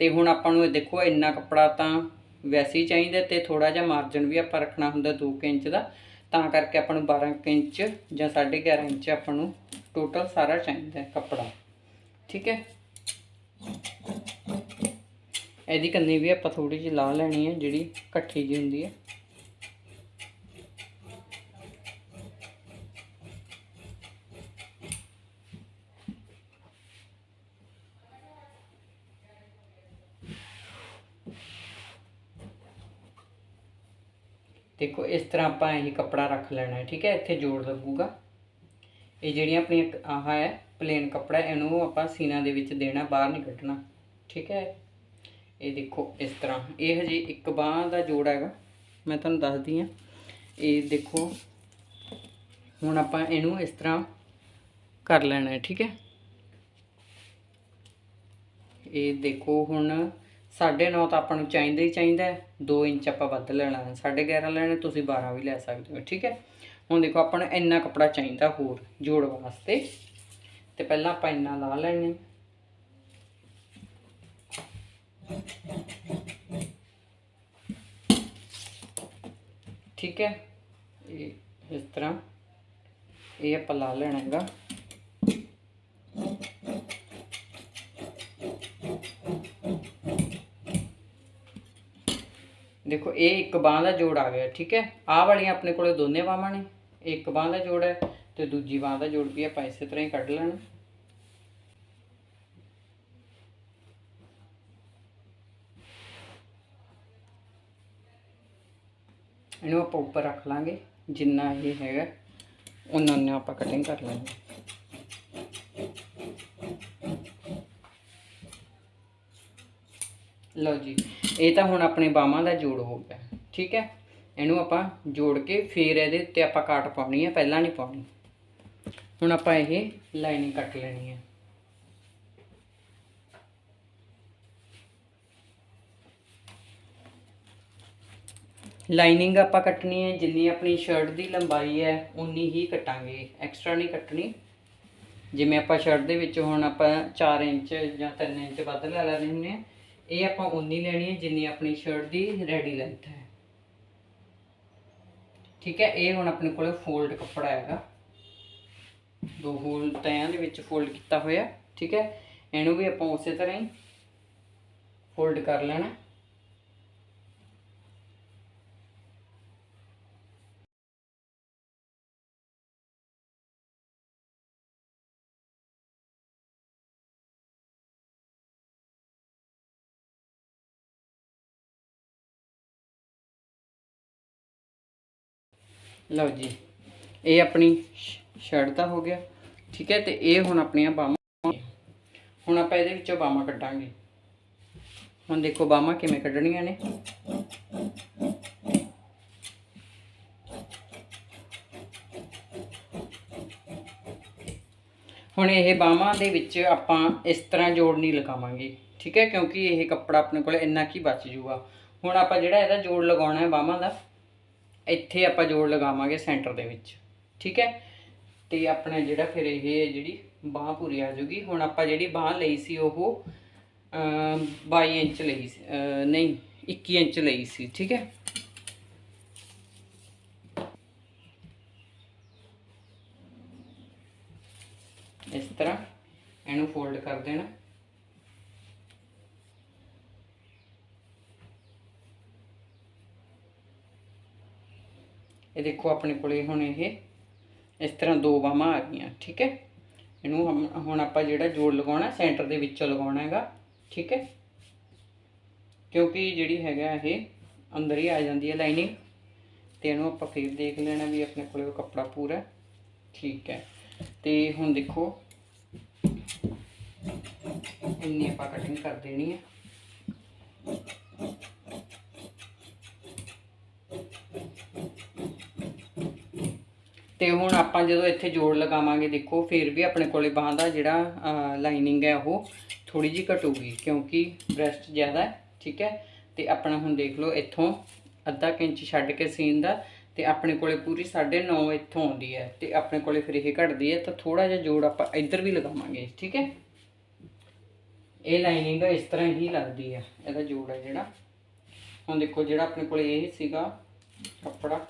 ਤੇ ਹੁਣ ਆਪਾਂ ਨੂੰ ਦੇਖੋ, ਇੰਨਾ ਕੱਪੜਾ ਤਾਂ ਵੈਸੇ ਹੀ ਚਾਹੀਦਾ ਤੇ ਥੋੜਾ ਜਿਹਾ ਮਾਰਜਨ ਵੀ ਆਪਾਂ ਰੱਖਣਾ ਹੁੰਦਾ 2 ਇੰਚ ਦਾ, ਤਾਂ ਕਰਕੇ ਆਪਾਂ ਨੂੰ 12 ਕੁ ਇੰਚ ਜਾਂ 11.5 ਇੰਚ ਆਪਾਂ ਨੂੰ ਟੋਟਲ ਸਾਰਾ ਚਾਹੀਦਾ ਕੱਪੜਾ, ਠੀਕ ਹੈ? ਇਹਦੀ ਕੰਨੀ ਵੀ ਆਪਾਂ ਥੋੜੀ ਜਿਹੀ ਲਾ ਲੈਣੀ ਹੈ, ਜਿਹੜੀ ਇਕੱਠੀ ਜੀ ਹੁੰਦੀ ਹੈ। ਦੇਖੋ, ਇਸ ਤਰ੍ਹਾਂ ਆਪਾਂ ਇਹ ਕੱਪੜਾ ਰੱਖ ਲੈਣਾ ਹੈ, ਠੀਕ ਹੈ? ਇੱਥੇ ਜੋੜ ਲੱਗੂਗਾ। ਇਹ ਜਿਹੜੀਆਂ ਆਪਣੀਆਂ ਕ- ਆਹ ਹੈ ਪਲੇਨ ਕੱਪੜਾ ਇਹਨੂੰ ਆਪਾਂ ਸੀਨਾ ਦੇ ਵਿੱਚ ਦੇਣਾ, ਬਾਹਰ ਨਹੀਂ ਕੱਢਣਾ। ਠੀਕ ਹੈ? ਇਹ ਦੇਖੋ ਇਸ ਤਰ੍ਹਾਂ। ਇਹ ਹਜੇ ਇੱਕ ਬਾਹ ਦਾ ਜੋੜ ਹੈਗਾ, ਮੈਂ ਤੁਹਾਨੂੰ ਦੱਸਦੀ ਹਾਂ। ਇਹ ਦੇਖੋ, ਹੁਣ ਆਪਾਂ ਇਹਨੂੰ ਇਸ ਤਰ੍ਹਾਂ ਕਰ ਲੈਣਾ ਹੈ, ਠੀਕ ਹੈ? ਇਹ ਦੇਖੋ ਹੁਣ 9.5 ਤਾਂ ਆਪਾਂ ਨੂੰ ਚਾਹੀਦਾ ਹੀ ਚਾਹੀਦਾ ਹੈ। 2 ਇੰਚ ਆਪਾਂ ਵੱਧ ਲੈਣਾ ਹੈ। 11.5 ਲੈਣਾ, ਤੁਸੀਂ 12 ਵੀ ਲੈ ਸਕਦੇ ਹੋ, ਠੀਕ ਹੈ? ਹੁਣ ਦੇਖੋ, ਆਪਾਂ ਨੂੰ ਇੰਨਾ ਕੱਪੜਾ ਚਾਹੀਦਾ ਹੋਰ ਜੋੜ ਵਾਸਤੇ। ਤੇ ਪਹਿਲਾਂ ਆਪਾਂ ਇੰਨਾ ਲਾ ਲੈਣੇ ਠੀਕ ਹੈ, ਇਹ ਇਸ ਤਰ੍ਹਾਂ ਇਹ ਆਪਾਂ ਲਾ ਲੈਣਾ ਹੈਗਾ ਦੇਖੋ, ਇਹ ਇੱਕ ਬਾਹ ਦਾ ਜੋੜ ਆ ਗਿਆ, ਠੀਕ ਹੈ। ਆਹ ਵਾਲੀਆਂ ਆਪਣੇ ਕੋਲੇ ਦੋਨੇ ਬਾਹਾਂ ਨੇ, ਇਹ ਇੱਕ ਬਾਹ ਦਾ ਜੋੜ ਹੈ ਤੇ ਦੂਜੀ ਬਾਹ ਦਾ ਜੋੜ ਵੀ ਆਪਾਂ ਇਸੇ ਤਰ੍ਹਾਂ ਹੀ ਕੱਢ ਲੈਣਾ। ਇਹਨੂੰ ਆਪਾਂ ਉੱਪਰ ਰੱਖ ਲਾਂਗੇ, ਜਿੰਨਾ ਇਹ ਹੈਗਾ, ਉਹਨਾਂ ਨੂੰ ਆਪਾਂ ਕਟਿੰਗ ਕਰ ਲਾਂਗੇ। ਲਓ ਜੀ, ਇਹ ਤਾਂ ਹੁਣ ਆਪਣੇ ਬਾਹਾਂ ਦਾ ਜੋੜ ਹੋ ਗਿਆ, ਠੀਕ ਹੈ? ਇਹਨੂੰ ਆਪਾਂ ਜੋੜ ਕੇ ਫੇਰ ਇਹਦੇ ਉੱਤੇ ਆਪਾਂ ਕਾਟ ਪਾਉਣੀ ਹੈ, ਪਹਿਲਾਂ ਨਹੀਂ ਪਾਉਣੀ। ਹੁਣ ਆਪਾਂ ਇਹ ਲਾਈਨਿੰਗ ਕੱਟ ਲੈਣੀ ਹੈ। ਲਾਈਨਿੰਗ ਆਪਾਂ ਕੱਟਣੀ ਹੈ, ਜਿੰਨੀ ਆਪਣੀ ਸ਼ਰਟ ਦੀ ਲੰਬਾਈ ਹੈ, ਉਨੀ ਹੀ ਕਟਾਂਗੇ। ਐਕਸਟਰਾ ਨਹੀਂ ਕੱਟਣੀ। ਜਿਵੇਂ ਆਪਾਂ ਸ਼ਰਟ ਦੇ ਵਿੱਚ ਹੁਣ ਆਪਾਂ 4 ਇੰਚ ਜਾਂ 3 ਇੰਚ ਵੱਧ ਲੈ ਲੈਣੇ ਹੁੰਦੇ ਆ ਇਹ ਆਪਾਂ ਉਨੀ ਲੈਣੀ ਹੈ, ਜਿੰਨੀ ਆਪਣੀ ਸ਼ਰਟ ਦੀ ਰੈਡੀ ਲੈਂਥ ਹੈ। ਠੀਕ ਹੈ, ਇਹ ਹੁਣ ਆਪਣੇ ਕੋਲ ਫੋਲਡ ਕੱਪੜਾ ਹੈਗਾ। ਦੋ ਹੋਲ ਤੈਆਂ ਦੇ ਵਿੱਚ ਫੋਲਡ ਕੀਤਾ ਹੋਇਆ, ਠੀਕ ਹੈ? ਇਹਨੂੰ ਵੀ ਆਪਾਂ ਉਸੇ ਤਰ੍ਹਾਂ ਹੀ ਫੋਲਡ ਕਰ ਲੈਣਾ। ਲਓ ਜੀ, ਇਹ ਆਪਣੀ ਸ਼ਰਟ ਦਾ ਹੋ ਗਿਆ। ਠੀਕ ਹੈ, ਤੇ ਇਹ ਹੁਣ ਆਪਣੀਆਂ ਬਾਹਾਂ ਹੁਣ ਆਪਾਂ ਇਹਦੇ ਵਿੱਚੋਂ ਬਾਹਾਂ ਕੱਢਾਂਗੇ। ਹੁਣ ਦੇਖੋ ਬਾਹਾਂ ਕਿਵੇਂ ਕੱਢਣੀਆਂ ਨੇ। ਹੁਣ ਇਹ ਬਾਹਾਂ ਦੇ ਵਿੱਚ ਆਪਾਂ ਇਸ ਤਰ੍ਹਾਂ ਜੋੜ ਨਹੀਂ ਲਗਾਵਾਂਗੇ। ਠੀਕ ਹੈ, ਕਿਉਂਕਿ ਇਹ ਕੱਪੜਾ ਆਪਣੇ ਕੋਲ ਇੰਨਾ ਕੀ ਬਚ ਜੂਗਾ। ਹੁਣ ਆਪਾਂ ਜਿਹੜਾ ਇਹਦਾ ਜੋੜ ਲਗਾਉਣਾ ਹੈ ਬਾਹਾਂ ਦਾ, ਇੱਥੇ ਆਪਾਂ ਜੋੜ ਲਗਾਵਾਂਗੇ ਸੈਂਟਰ ਦੇ ਵਿੱਚ। ਠੀਕ ਹੈ ਤੇ ਆਪਣਾ ਜਿਹੜਾ ਫਿਰ ਇਹ ਜਿਹੜੀ ਬਾਹ ਪੂਰੀ ਆ ਜੂਗੀ ਹੁਣ ਆਪਾਂ ਜਿਹੜੀ ਬਾਹ ਲਈ ਸੀ ਉਹ ਅਮ, 22 ਇੰਚ ਲਈ ਸੀ ਨਹੀਂ 21 ਇੰਚ ਲਈ ਸੀ ਠੀਕ ਹੈ? ਇਸ ਤਰ੍ਹਾਂ ਇਹਨੂੰ ਫੋਲਡ ਕਰ ਦੇਣਾ। ਇਹ ਦੇਖੋ ਆਪਣੇ ਕੋਲੇ ਹੁਣ ਇਹ ਇਸ ਤਰ੍ਹਾਂ ਦੋ ਬਾਹਾਂ ਆ ਗਈਆਂ, ਠੀਕ ਹੈ? ਇਹਨੂੰ ਹਮ- ਹੁਣ ਆਪਾਂ ਜਿਹੜਾ ਜੋੜ ਲਗਾਉਣਾ, ਸੈਂਟਰ ਦੇ ਵਿੱਚੋਂ ਲਗਾਉਣਾ ਹੈਗਾ, ਠੀਕ ਹੈ? ਕਿਉਂਕਿ ਜਿਹੜੀ ਹੈਗਾ ਇਹ ਅੰਦਰ ਹੀ ਆ ਜਾਂਦੀ ਹੈ ਲਾਈਨਿੰਗ ਤੇ ਇਹਨੂੰ ਆਪਾਂ ਫੇਰ ਦੇਖ ਲੈਣਾ ਵੀ ਆਪਣੇ ਕੋਲੇ ਉਹ ਕੱਪੜਾ ਪੂਰਾ ਠੀਕ ਹੈ? ਤੇ ਹੁਣ ਦੇਖੋ, ਇੰਨੀ ਆਪਾਂ ਕਟਿੰਗ ਕਰ ਦੇਣੀ ਹੈ। ਤੇ ਹੁਣ ਆਪਾਂ ਜਦੋਂ ਇੱਥੇ ਜੋੜ ਲਗਾਵਾਂਗੇ, ਦੇਖੋ, ਫਿਰ ਵੀ ਆਪਣੇ ਕੋਲੇ ਬਾਹਾਂ ਦਾ ਜਿਹੜਾ ਲਾਈਨਿੰਗ ਹੈ ਉਹ ਥੋੜੀ ਜਿਹੀ ਘਟੂਗੀ, ਕਿਉਂਕਿ ਬ੍ਰੈਸਟ ਜ਼ਿਆਦਾ ਹੈ, ਠੀਕ ਹੈ? ਤੇ ਆਪਣਾ ਹੁਣ ਦੇਖ ਲਓ, ਇੱਥੋਂ ਅੱਧਾ ਕੁ ਇੰਚ ਛੱਡ ਕੇ ਸੀਨ ਦਾ ਤੇ ਆਪਣੇ ਕੋਲੇ ਪੂਰੀ 9.5 ਇੱਥੋਂ ਆਉਂਦੀ ਹੈ ਤੇ ਆਪਣੇ ਕੋਲੇ ਫਿਰ ਇਹ ਘਟਦੀ ਹੈ, ਤਾਂ ਥੋੜਾ ਜਿਹਾ ਜੋੜ ਆਪਾਂ ਇੱਧਰ ਵੀ ਲਗਾਵਾਂਗੇ, ਠੀਕ ਹੈ? ਇਹ ਲਾਈਨਿੰਗ ਇਸ ਤਰ੍ਹਾਂ ਹੀ ਲੱਗਦੀ ਹੈ, ਇਹਦਾ ਜੋੜ ਹੈ ਜਿਹੜਾ। ਹੁਣ ਦੇਖੋ, ਜਿਹੜਾ ਆਪਣੇ ਕੋਲੇ ਇਹ ਸੀਗਾ, ਕੱਪੜਾ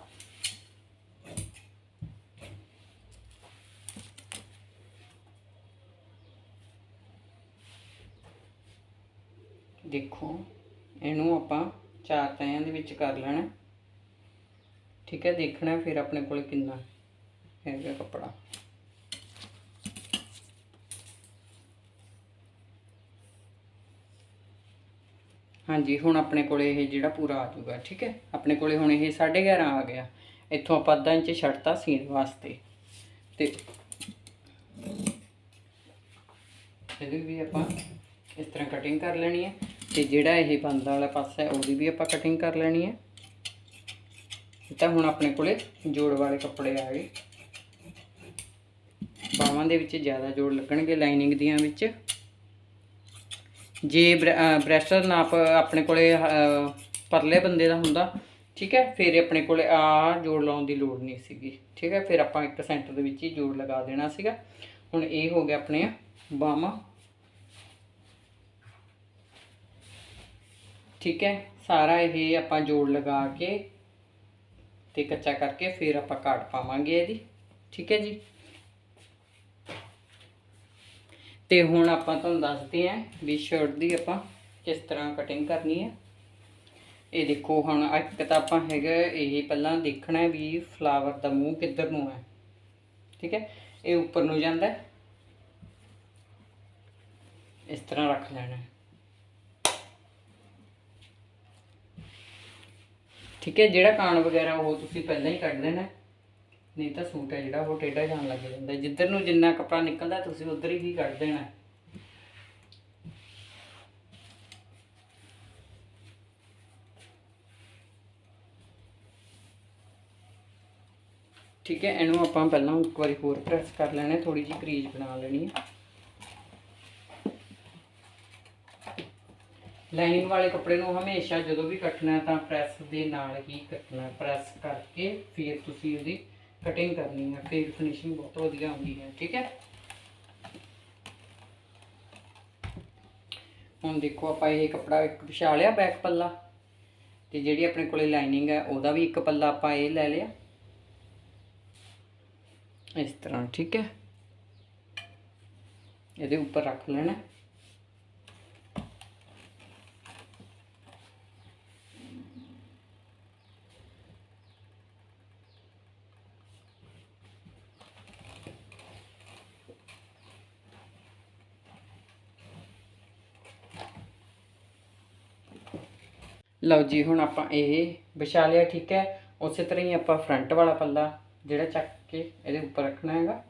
ਦੇਖੋ, ਇਹਨੂੰ ਆਪਾਂ ਚਾਰ ਤਹਿਆਂ ਦੇ ਵਿੱਚ ਕਰ ਲੈਣਾ। ਠੀਕ ਹੈ, ਦੇਖਣਾ ਫਿਰ ਆਪਣੇ ਕੋਲ ਕਿੰਨਾ ਹੈਗਾ ਕੱਪੜਾ। ਹਾਂਜੀ, ਹੁਣ ਆਪਣੇ ਕੋਲੇ ਇਹ ਜਿਹੜਾ ਪੂਰਾ ਆ ਜਾਊਗਾ, ਠੀਕ ਹੈ? ਆਪਣੇ ਕੋਲੇ ਹੁਣ ਇਹ 11.5 ਆ ਗਿਆ। ਇੱਥੋਂ ਆਪਾਂ ਅੱਧਾ ਇੰਚ ਛੱਡਤਾ ਸੀਨ ਵਾਸਤੇ। ਤੇ ਇਹਦੀ ਵੀ ਆਪਾਂ ਇਸ ਤਰ੍ਹਾਂ ਕਟਿੰਗ ਕਰ ਲੈਣੀ ਹੈ। ਤੇ ਜਿਹੜਾ ਇਹ ਬੰਦ ਵਾਲਾ ਪਾਸਾ ਹੈ, ਉਹਦੀ ਵੀ ਆਪਾਂ ਕਟਿੰਗ ਕਰ ਲੈਣੀ ਹੈ। ਇਹ ਤਾਂ ਹੁਣ ਆਪਣੇ ਕੋਲੇ ਜੋੜ ਵਾਲੇ ਕੱਪੜੇ ਆ ਗਏ। ਬਾਹਾਂ ਦੇ ਵਿੱਚ ਜ਼ਿਆਦਾ ਜੋੜ ਲੱਗਣਗੇ ਲਾਈਨਿੰਗ ਦੀਆਂ ਵਿੱਚ। ਜੇ ਬ੍ਰੈਸਟ ਦਾ ਨਾਪ ਆਪਣੇ ਕੋਲੇ ਪਰਲੇ ਬੰਦੇ ਦਾ ਹੁੰਦਾ, ਠੀਕ ਹੈ, ਫਿਰ ਆਪਣੇ ਕੋਲੇ ਆ ਜੋੜ ਲਾਉਣ ਦੀ ਲੋੜ ਨਹੀਂ ਸੀਗੀ, ਠੀਕ ਹੈ, ਫਿਰ ਆਪਾਂ ਇੱਕ ਸੈਂਟਰ ਦੇ ਵਿੱਚ ਹੀ ਜੋੜ ਲਗਾ ਦੇਣਾ ਸੀਗਾ। ਹੁਣ ਇਹ ਹੋ ਗਿਆ ਆਪਣੇ ਬਾਹਾਂ। ਠੀਕ ਹੈ? ਸਾਰਾ ਇਹ ਆਪਾਂ ਜੋੜ ਲਗਾ ਕੇ ਤੇ ਕੱਚਾ ਕਰਕੇ ਫਿਰ ਆਪਾਂ ਕਾਟ ਪਾਵਾਂਗੇ ਇਹਦੀ। ਠੀਕ ਹੈ ਜੀ? ਤੇ ਹੁਣ ਆਪਾਂ ਤੁਹਾਨੂੰ ਦੱਸਦੇ ਆਂ ਵੀ ਸ਼ਰਟ ਦੀ ਆਪਾਂ ਕਿਸ ਤਰ੍ਹਾਂ ਕਟਿੰਗ ਕਰਨੀ ਹੈ। ਇਹ ਦੇਖੋ ਹੁਣ ਇੱਕ ਤਾਂ ਆਪਾਂ ਹੈਗਾ, ਇਹ ਪਹਿਲਾਂ ਦੇਖਣਾ ਵੀ ਫਲਾਵਰ ਦਾ ਮੂੰਹ ਕਿੱਧਰ ਨੂੰ ਹੈ। ਠੀਕ ਹੈ? ਇਹ ਉੱਪਰ ਨੂੰ ਜਾਂਦਾ ਇਸ ਤਰ੍ਹਾਂ ਰੱਖ ਲੈਣਾ ਠੀਕ ਹੈ, ਜਿਹੜਾ ਕਾਣ ਵਗੈਰਾ ਉਹ ਤੁਸੀਂ ਪਹਿਲਾਂ ਹੀ ਕੱਢ ਦੇਣਾ ਨਹੀਂ ਤਾਂ ਸੂਟ ਹੈ ਜਿਹੜਾ, ਉਹ ਟੇਢਾ ਜਾਣ ਲੱਗ ਜਾਂਦਾ ਜਿੱਧਰ ਨੂੰ ਜਿੰਨਾ ਕੱਪੜਾ ਨਿਕਲਦਾ, ਤੁਸੀਂ ਉਧਰ ਹੀ ਕੱਢ ਦੇਣਾ ਠੀਕ ਹੈ, ਇਹਨੂੰ ਆਪਾਂ ਪਹਿਲਾਂ ਇੱਕ ਵਾਰੀ ਹੋਰ ਪ੍ਰੈਸ ਕਰ ਲੈਣਾ ਥੋੜੀ ਜਿਹੀ ਕਰੀਜ਼ ਬਣਾ ਲੈਣੀ ਹੈ। ਲਾਈਨਿੰਗ ਵਾਲੇ ਕੱਪੜੇ ਨੂੰ ਹਮੇਸ਼ਾ ਜਦੋਂ ਵੀ ਕੱਟਣਾ ਤਾਂ ਪ੍ਰੈਸ ਦੇ ਨਾਲ ਹੀ ਕੱਟਣਾ ਪ੍ਰੈਸ ਕਰਕੇ ਫਿਰ ਤੁਸੀਂ ਉਹਦੀ ਕਟਿੰਗ ਕਰਨੀ ਹੈ। ਫਿਰ ਫਿਨਿਸ਼ਿੰਗ ਬਹੁਤ ਵਧੀਆ ਆਉਂਦੀ ਹੈ। ਠੀਕ ਹੈ? ਹੁਣ ਦੇਖੋ ਆਪਾਂ ਇਹ ਕੱਪੜਾ ਇੱਕ ਵਿਛਾ ਲਿਆ ਬੈਕ ਪੱਲਾ। ਤੇ ਜਿਹੜੀ ਆਪਣੇ ਕੋਲੇ ਲਾਈਨਿੰਗ ਹੈ, ਉਹਦਾ ਵੀ ਇੱਕ ਪੱਲਾ ਆਪਾਂ ਇਹ ਲੈ ਲਿਆ। ਇਸ ਤਰ੍ਹਾਂ, ਠੀਕ ਹੈ? ਇਹਦੇ ਉੱਪਰ ਰੱਖ ਲੈਣਾ। ਲਓ ਜੀ, ਹੁਣ ਆਪਾਂ ਇਹ ਵਿਛਾ ਲਿਆ, ਠੀਕ ਹੈ? ਉਸੇ ਤਰ੍ਹਾਂ ਹੀ ਆਪਾਂ ਫਰੰਟ ਵਾਲਾ ਪੱਲਾ ਜਿਹੜਾ ਚੱਕ ਕੇ ਇਹਦੇ ਉੱਪਰ ਰੱਖਣਾ ਹੈਗਾ।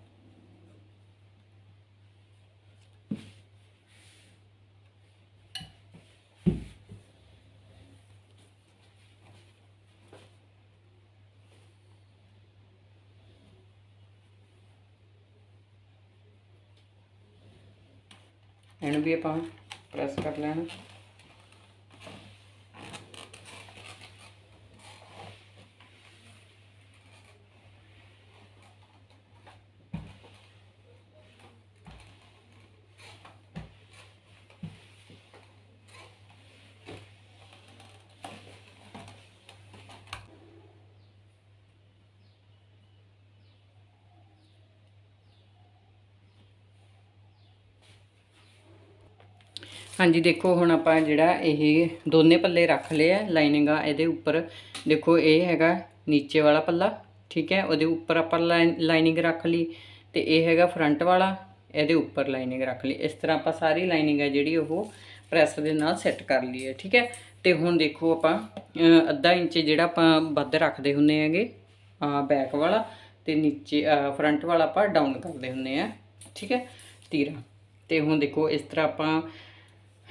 ਇਹਨੂੰ ਵੀ ਆਪਾਂ ਪ੍ਰੈਸ ਕਰ ਲੈਣਾ। ਹਾਂਜੀ, ਦੇਖੋ, ਹੁਣ ਆਪਾਂ ਜਿਹੜਾ ਇਹ ਦੋਨੇ ਪੱਲੇ ਰੱਖ ਲਏ ਆ ਲਾਈਨਿੰਗ ਆ ਇਹਦੇ ਉੱਪਰ। ਦੇਖੋ, ਇਹ ਹੈਗਾ ਨੀਚੇ ਵਾਲਾ ਪੱਲਾ, ਠੀਕ ਹੈ? ਉਹਦੇ ਉੱਪਰ ਆਪਾਂ ਲਾਈਨਿੰਗ ਰੱਖ ਲਈ ਤੇ ਇਹ ਹੈਗਾ ਫਰੰਟ ਵਾਲਾ, ਇਹਦੇ ਉੱਪਰ ਲਾਈਨਿੰਗ ਰੱਖ ਲਈ। ਇਸ ਤਰ੍ਹਾਂ ਆਪਾਂ ਸਾਰੀ ਲਾਈਨਿੰਗ ਹੈ ਜਿਹੜੀ ਉਹ ਪ੍ਰੈਸ ਦੇ ਨਾਲ ਸੈੱਟ ਕਰ ਲਈ ਹੈ, ਠੀਕ ਹੈ? ਤੇ ਹੁਣ ਦੇਖੋ ਆਪਾਂ ਅੱਧਾ ਇੰਚ ਜਿਹੜਾ ਆਪਾਂ ਵੱਧ ਰੱਖਦੇ ਹੁੰਨੇ ਹੈਗੇ, ਆ ਬੈਕ ਵਾਲਾ ਤੇ ਨੀਚੇ ਫਰੰਟ ਵਾਲਾ ਆਪਾਂ ਡਾਊਨ ਕਰਦੇ ਹੁੰਨੇ ਆ, ਠੀਕ ਹੈ? ਤੀਰਾ। ਤੇ ਹੁਣ ਦੇਖੋ, ਇਸ ਤਰ੍ਹਾਂ ਆਪਾਂ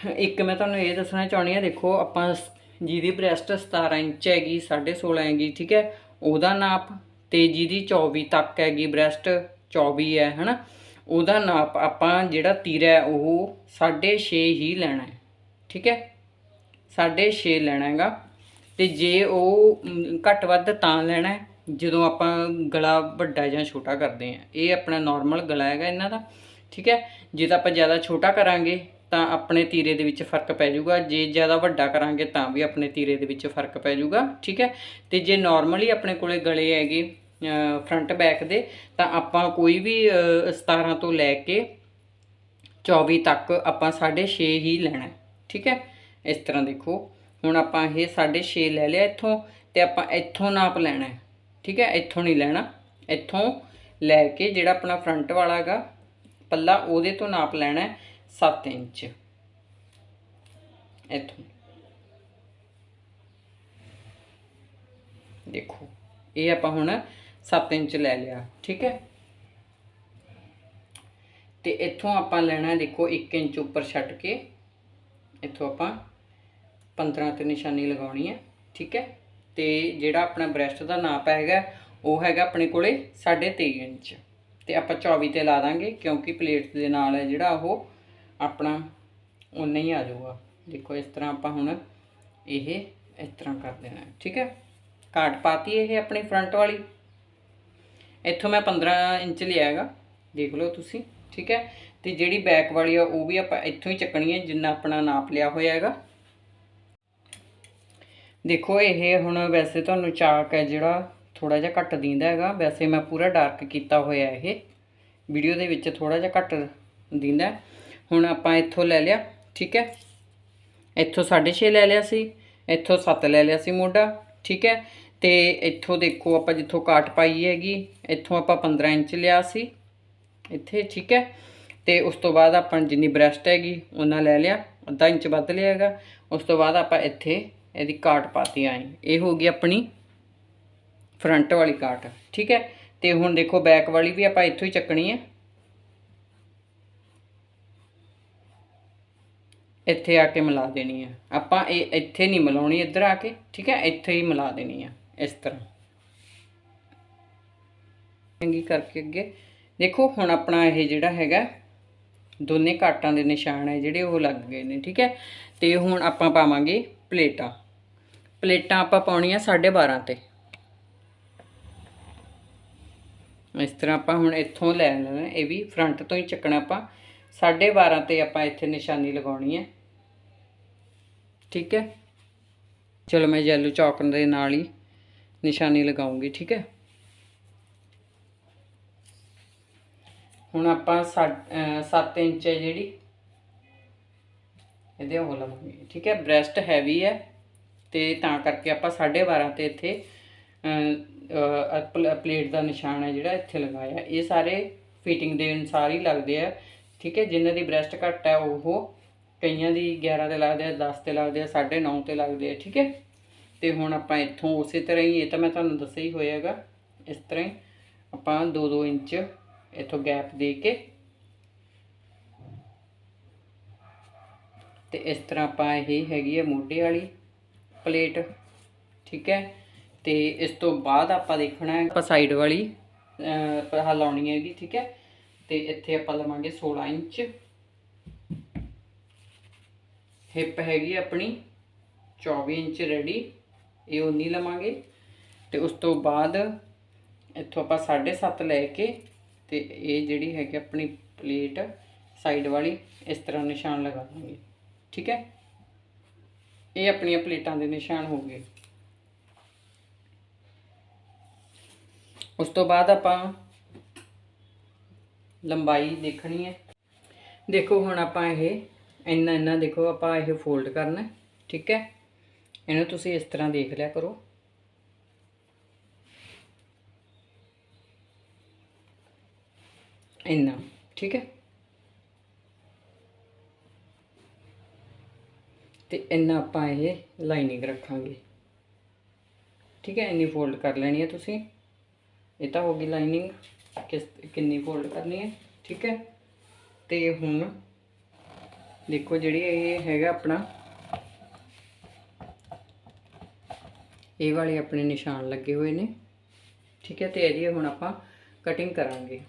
ਇੱਕ ਮੈਂ ਤੁਹਾਨੂੰ ਇਹ ਦੱਸਣਾ ਚਾਹੁੰਦੀ ਆ ਦੇਖੋ ਆਪਾਂ ਸ- ਜਿਹਦੀ ਬ੍ਰੈਸਟ 17 ਇੰਚ ਹੈਗੀ 16.5 ਹੈਗੀ, ਠੀਕ ਹੈ, ਉਹਦਾ ਨਾਪ ਤੇ ਜਿਹਦੀ 24 ਤੱਕ ਹੈਗੀ ਬ੍ਰੈਸਟ 24 ਹੈ, ਹਨਾ, ਉਹਦਾ ਨਾਪ ਆਪਾਂ ਜਿਹੜਾ ਤੀਰਾ ਹੈ, ਉਹ 6.5 ਹੀ ਲੈਣਾ ਹੈ, ਠੀਕ ਹੈ 6.5 ਲੈਣਾ ਹੈਗਾ, ਤੇ ਜੇ ਉਹ ਘੱਟ ਵੱਧ ਤਾਂ ਲੈਣਾ ਜਦੋਂ ਆਪਾਂ ਗਲਾ ਵੱਡਾ ਜਾਂ ਛੋਟਾ ਕਰਦੇ ਆ ਇਹ ਆਪਣਾ ਨਾਰਮਲ ਗਲਾ ਹੈਗਾ ਇਹਨਾਂ ਦਾ, ਠੀਕ ਹੈ, ਜੇ ਤਾਂ ਆਪਾਂ ਜ਼ਿਆਦਾ ਛੋਟਾ ਕਰਾਂਗੇ ਤਾਂ ਆਪਣੇ ਤੀਰੇ ਦੇ ਵਿੱਚ ਫ਼ਰਕ ਪੈ ਜਾਊਗਾ। ਜੇ ਜ਼ਿਆਦਾ ਵੱਡਾ ਕਰਾਂਗੇ ਤਾਂ ਵੀ ਆਪਣੇ ਤੀਰੇ ਦੇ ਵਿੱਚ ਫ਼ਰਕ ਪੈ ਜਾਊਗਾ ਠੀਕ ਹੈ? ਤੇ ਜੇ ਨਾਰਮਲੀ ਆਪਣੇ ਕੋਲੇ ਗਲੇ ਹੈਗੇ ਫਰੰਟ ਬੈਕ ਦੇ ਤਾਂ ਆਪਾਂ ਕੋਈ ਵੀ ਅ, 17 ਤੋਂ ਲੈ ਕੇ 24 ਤੱਕ ਆਪਾਂ 6.5 ਹੀ ਲੈਣਾ ਠੀਕ ਹੈ? ਇਸ ਤਰ੍ਹਾਂ ਦੇਖੋ। ਹੁਣ ਆਪਾਂ ਇਹ 6.5 ਲੈ ਲਿਆ ਇੱਥੋਂ ਤੇ ਆਪਾਂ ਇੱਥੋਂ ਨਾਪ ਲੈਣਾ ਠੀਕ ਹੈ? ਇੱਥੋਂ ਨਹੀਂ ਲੈਣਾ। ਇੱਥੋਂ ਲੈ ਕੇ ਜਿਹੜਾ ਆਪਣਾ ਫਰੰਟ ਵਾਲਾ ਹੈਗਾ ਪੱਲਾ ਉਹਦੇ ਤੋਂ ਨਾਪ ਲੈਣਾ ਹੈ। 7 ਇੰਚ ਇੱਥੋਂ ਦੇਖੋ ਇਹ ਆਪਾਂ ਹੁਣ 7 ਇੰਚ ਲੈ ਲਿਆ ਠੀਕ ਹੈ ਤੇ ਇੱਥੋਂ ਆਪਾਂ ਲੈਣਾ ਦੇਖੋ 1 ਇੰਚ ਉੱਪਰ ਛੱਡ ਕੇ ਇੱਥੋਂ ਆਪਾਂ 15 ਤੇ ਨਿਸ਼ਾਨੀ ਲਗਾਉਣੀ ਹੈ ਠੀਕ ਹੈ ਤੇ ਜਿਹੜਾ ਆਪਣਾ ਬ੍ਰੈਸਟ ਦਾ ਨਾਪ ਹੈਗਾ ਉਹ ਹੈਗਾ ਆਪਣੇ ਕੋਲੇ 23.5 ਇੰਚ ਤੇ ਆਪਾਂ 24 ਤੇ ਲਾ ਦਾਂਗੇ ਕਿਉਂਕਿ ਪਲੇਟ ਦੇ ਨਾਲ ਹੈ ਜਿਹੜਾ ਉਹ ਆਪਣਾ ਉਨਾ ਹੀ ਆ ਜਾਊਗਾ। ਦੇਖੋ ਇਸ ਤਰ੍ਹਾਂ ਆਪਾਂ ਹੁਣ ਇਹ ਇਸ ਤਰ੍ਹਾਂ ਕਰ ਦੇਣਾ ਠੀਕ ਹੈ? ਕਾਟ ਪਾਤੀ ਇਹ ਆਪਣੀ ਫਰੰਟ ਵਾਲੀ। ਇੱਥੋਂ ਮੈਂ 15 ਇੰਚ ਲਿਆ ਹੈਗਾ, ਦੇਖ ਲਓ ਤੁਸੀਂ, ਠੀਕ ਹੈ? ਤੇ ਜਿਹੜੀ ਬੈਕ ਵਾਲੀ ਆ, ਉਹ ਵੀ ਆਪਾਂ ਇੱਥੋਂ ਹੀ ਚੱਕਣੀ ਹੈ, ਜਿੰਨਾ ਆਪਣਾ ਨਾਪ ਲਿਆ ਹੋਇਆ ਹੈਗਾ। ਦੇਖੋ ਇਹ ਹੁਣ ਵੈਸੇ ਤੁਹਾਨੂੰ ਚਾਕ ਹੈ ਜਿਹੜਾ ਥੋੜਾ ਜਿਹਾ ਘੱਟ ਦਿੰਦਾ ਹੈਗਾ। ਵੈਸੇ ਮੈਂ ਪੂਰਾ ਡਾਰਕ ਕੀਤਾ ਹੋਇਆ ਇਹ। ਵੀਡੀਓ ਦੇ ਵਿੱਚ ਥੋੜਾ ਜਿਹਾ ਘੱਟ ਦਿੰਦਾ ਹੁਣ ਆਪਾਂ ਇੱਥੋਂ ਲੈ ਲਿਆ, ਠੀਕ ਹੈ? ਇੱਥੋਂ 6.5 ਲੈ ਲਿਆ ਸੀ, ਇੱਥੋਂ 7 ਲੈ ਲਿਆ ਸੀ ਮੋਢਾ, ਠੀਕ ਹੈ? ਤੇ ਇੱਥੋਂ ਦੇਖੋ ਆਪਾਂ ਜਿੱਥੋਂ ਕਾਟ ਪਾਈ ਹੈਗੀ, ਇੱਥੋਂ ਆਪਾਂ 15 ਇੰਚ ਲਿਆ ਸੀ, ਇੱਥੇ, ਠੀਕ ਹੈ? ਤੇ ਉਸ ਤੋਂ ਬਾਅਦ ਆਪਾਂ ਜਿੰਨੀ ਬ੍ਰੈਸਟ ਹੈਗੀ, ਉਹਨਾਂ ਲੈ ਲਿਆ, ਅੱਧਾ ਇੰਚ ਵੱਧ ਲਿਆ ਹੈਗਾ, ਉਸ ਤੋਂ ਬਾਅਦ ਆਪਾਂ ਇੱਥੇ ਇਹਦੀ ਕਾਟ ਪਾਤੀ ਆਈ ਇਹ ਹੋ ਗਈ ਆਪਣੀ ਫਰੰਟ ਵਾਲੀ ਕਾਟ, ਠੀਕ ਹੈ? ਤੇ ਹੁਣ ਦੇਖੋ ਬੈਕ ਵਾਲੀ ਵੀ ਆਪਾਂ ਇੱਥੋਂ ਹੀ ਚੱਕਣੀ ਹੈ। ਇੱਥੇ ਆ ਕੇ ਮਿਲਾ ਦੇਣੀ ਆ। ਆਪਾਂ ਇਹ ਇੱਥੇ ਨਹੀਂ ਮਿਲਾਉਣੀ, ਇੱਧਰ ਆ ਕੇ, ਠੀਕ ਹੈ? ਇੱਥੇ ਹੀ ਮਿਲਾ ਦੇਣੀ ਆ, ਇਸ ਤਰ੍ਹਾਂ। ਚੰਗੀ ਕਰਕੇ ਅੱਗੇ। ਦੇਖੋ, ਹੁਣ ਆਪਣਾ ਇਹ ਜਿਹੜਾ ਹੈਗਾ, ਦੋਨੇ ਕਾਟਾਂ ਦੇ ਨਿਸ਼ਾਨ ਹੈ ਜਿਹੜੇ ਉਹ ਲੱਗ ਗਏ ਨੇ, ਠੀਕ ਹੈ? ਤੇ ਹੁਣ ਆਪਾਂ ਪਾਵਾਂਗੇ ਪਲੇਟਾਂ। ਪਲੇਟਾਂ ਆਪਾਂ ਪਾਉਣੀਆਂ 12.5 ਤੇ। ਇਸ ਤਰ੍ਹਾਂ ਆਪਾਂ ਹੁਣ ਇੱਥੋਂ ਲੈ ਲੈਣਾ, ਇਹ ਵੀ ਫਰੰਟ ਤੋਂ ਹੀ ਚੱਕਣਾ ਆਪਾਂ। 12.5 ਤੇ ਆਪਾਂ ਇੱਥੇ ਨਿਸ਼ਾਨੀ ਲਗਾਉਣੀ ਹੈ। ਠੀਕ ਹੈ? ਚਲੋ ਮੈਂ ਯੈਲੋ ਚੌਕ ਦੇ ਨਾਲ ਹੀ ਨਿਸ਼ਾਨੀ ਲਗਾਉਂਗੀ, ਠੀਕ ਹੈ? ਹੁਣ ਆਪਾਂ 7 ਇੰਚ ਹੈ ਜਿਹੜੀ। ਇਹਦੇ ਉਹ ਲਵਾਂਗੇ, ਠੀਕ ਹੈ? ਬ੍ਰੈਸਟ ਹੈਵੀ ਹੈ ਤੇ ਤਾਂ ਕਰਕੇ ਆਪਾਂ 12.5 ਤੇ ਇੱਥੇ ਪਲੇਟ ਦਾ ਨਿਸ਼ਾਨ ਹੈ ਜਿਹੜਾ ਇੱਥੇ ਲਗਾਇਆ। ਇਹ ਸਾਰੇ ਫਿਟਿੰਗ ਦੇ ਅਨੁਸਾਰ ਹੀ ਲੱਗਦੇ ਆ। ਠੀਕ ਹੈ ਜਿਨ੍ਹਾਂ ਦੀ ਬ੍ਰੈਸਟ ਘੱਟ ਹੈ ਉਹ ਕਈਆਂ ਦੀ 11 ਤੇ ਲੱਗਦੇ ਆ 10 ਤੇ ਲੱਗਦੇ ਆ 9.5 ਤੇ ਲੱਗਦੇ ਆ, ਠੀਕ ਹੈ। ਤੇ ਹੁਣ ਆਪਾਂ ਇੱਥੋਂ ਉਸੇ ਤਰ੍ਹਾਂ ਹੀ, ਇਹ ਤਾਂ ਮੈਂ ਤੁਹਾਨੂੰ ਦੱਸਿਆ ਹੀ ਹੋਇਆਗਾ ਇਸ ਤਰ੍ਹਾਂ ਹੀ ਆਪਾਂ 2-2 ਇੰਚ ਇੱਥੋਂ ਗੈਪ ਦੇ ਕੇ ਤੇ ਇਸ ਤਰ੍ਹਾਂ ਆਪਾਂ ਇਹ ਹੈਗੀ ਹੈ ਮੋਢੇ ਵਾਲੀ ਪਲੇਟ, ਠੀਕ ਹੈ। ਤੇ ਇਸ ਤੋਂ ਬਾਅਦ ਆਪਾਂ ਦੇਖਣਾ ਹੈ, ਆਪਾਂ ਸਾਈਡ ਵਾਲੀ, ਅਹ ਲਾਉਣੀ ਹੈਗੀ, ਠੀਕ ਹੈ। ਤੇ ਇੱਥੇ ਆਪਾਂ ਲਵਾਂਗੇ 16 ਇੰਚ। ਹਿੱਪ ਹੈਗੀ ਆਪਣੀ 24 ਇੰਚ ਰੈਡੀ, ਇਹ ਉਨੀ ਲਵਾਂਗੇ। ਤੇ ਉਸ ਤੋਂ ਬਾਅਦ ਇੱਥੋਂ ਆਪਾਂ 7.5 ਲੈ ਕੇ ਤੇ ਇਹ ਜਿਹੜੀ ਹੈਗੀ ਆਪਣੀ ਪਲੇਟ ਸਾਈਡ ਵਾਲੀ, ਇਸ ਤਰ੍ਹਾਂ ਨਿਸ਼ਾਨ ਲਗਾ ਦਾਂਗੇ ਠੀਕ ਹੈ? ਇਹ ਆਪਣੀਆਂ ਪਲੇਟਾਂ ਦੇ ਨਿਸ਼ਾਨ ਹੋ ਗਏ। ਉਸ ਤੋਂ ਬਾਅਦ ਆਪਾਂ ਲੰਬਾਈ ਦੇਖਣੀ ਹੈ। ਦੇਖੋ ਹੁਣ ਆਪਾਂ ਇਹ, ਇੰਨਾ ਇੰਨਾ ਦੇਖੋ ਆਪਾਂ ਇਹ ਫੋਲਡ ਕਰਨਾ ਠੀਕ ਹੈ। ਇਹਨੂੰ ਤੁਸੀਂ ਇਸ ਤਰ੍ਹਾਂ ਦੇਖ ਲਿਆ ਕਰੋ। ਇੰਨਾ, ਠੀਕ ਹੈ। ਤੇ ਇੰਨਾ ਆਪਾਂ ਇਹ ਲਾਈਨਿੰਗ ਰੱਖਾਂਗੇ। ਠੀਕ ਹੈ, ਇੰਨੀ ਫੋਲਡ ਕਰ ਲੈਣੀ ਹੈ ਤੁਸੀਂ। ਇਹ ਤਾਂ ਹੋ ਗਈ ਲਾਈਨਿੰਗ ਕਿਸ ਕਿੰਨੀ ਫੋਲਡ ਕਰਨੀ ਹੈ, ਠੀਕ ਹੈ? ਤੇ ਹੁਣ ਦੇਖੋ ਜਿਹੜੀ ਇਹ ਹੈਗਾ ਆਪਣਾ, ਇਹ ਵਾਲੇ ਆਪਣੇ ਨਿਸ਼ਾਨ ਲੱਗੇ ਹੋਏ ਨੇ, ਠੀਕ ਹੈ? ਤੇ ਇਹਦੀ ਹੁਣ ਆਪਾਂ ਕਟਿੰਗ ਕਰਾਂਗੇ।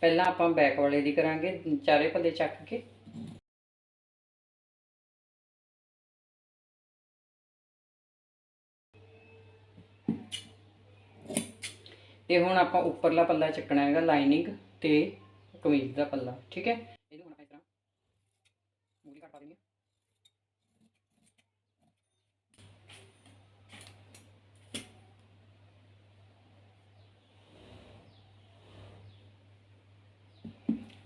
ਪਹਿਲਾਂ ਆਪਾਂ ਬੈਕ ਵਾਲੇ ਦੀ ਕਰਾਂਗੇ, ਚਾਰੇ ਪੱਲੇ ਚੱਕ ਕੇ। ਤੇ ਹੁਣ ਆਪਾਂ ਉੱਪਰਲਾ ਪੱਲਾ ਚੱਕਣਾ ਹੈਗਾ ਲਾਈਨਿੰਗ ਤੇ ਕਮੀਜ਼ ਦਾ ਪੱਲਾ, ਠੀਕ ਹੈ? ਇਹਨੂੰ ਹੁਣ ਆਪਾਂ ਇਸ ਤਰ੍ਹਾਂ ਮੂਲੀ ਕੱਟ ਪਾ ਦੇਣੀ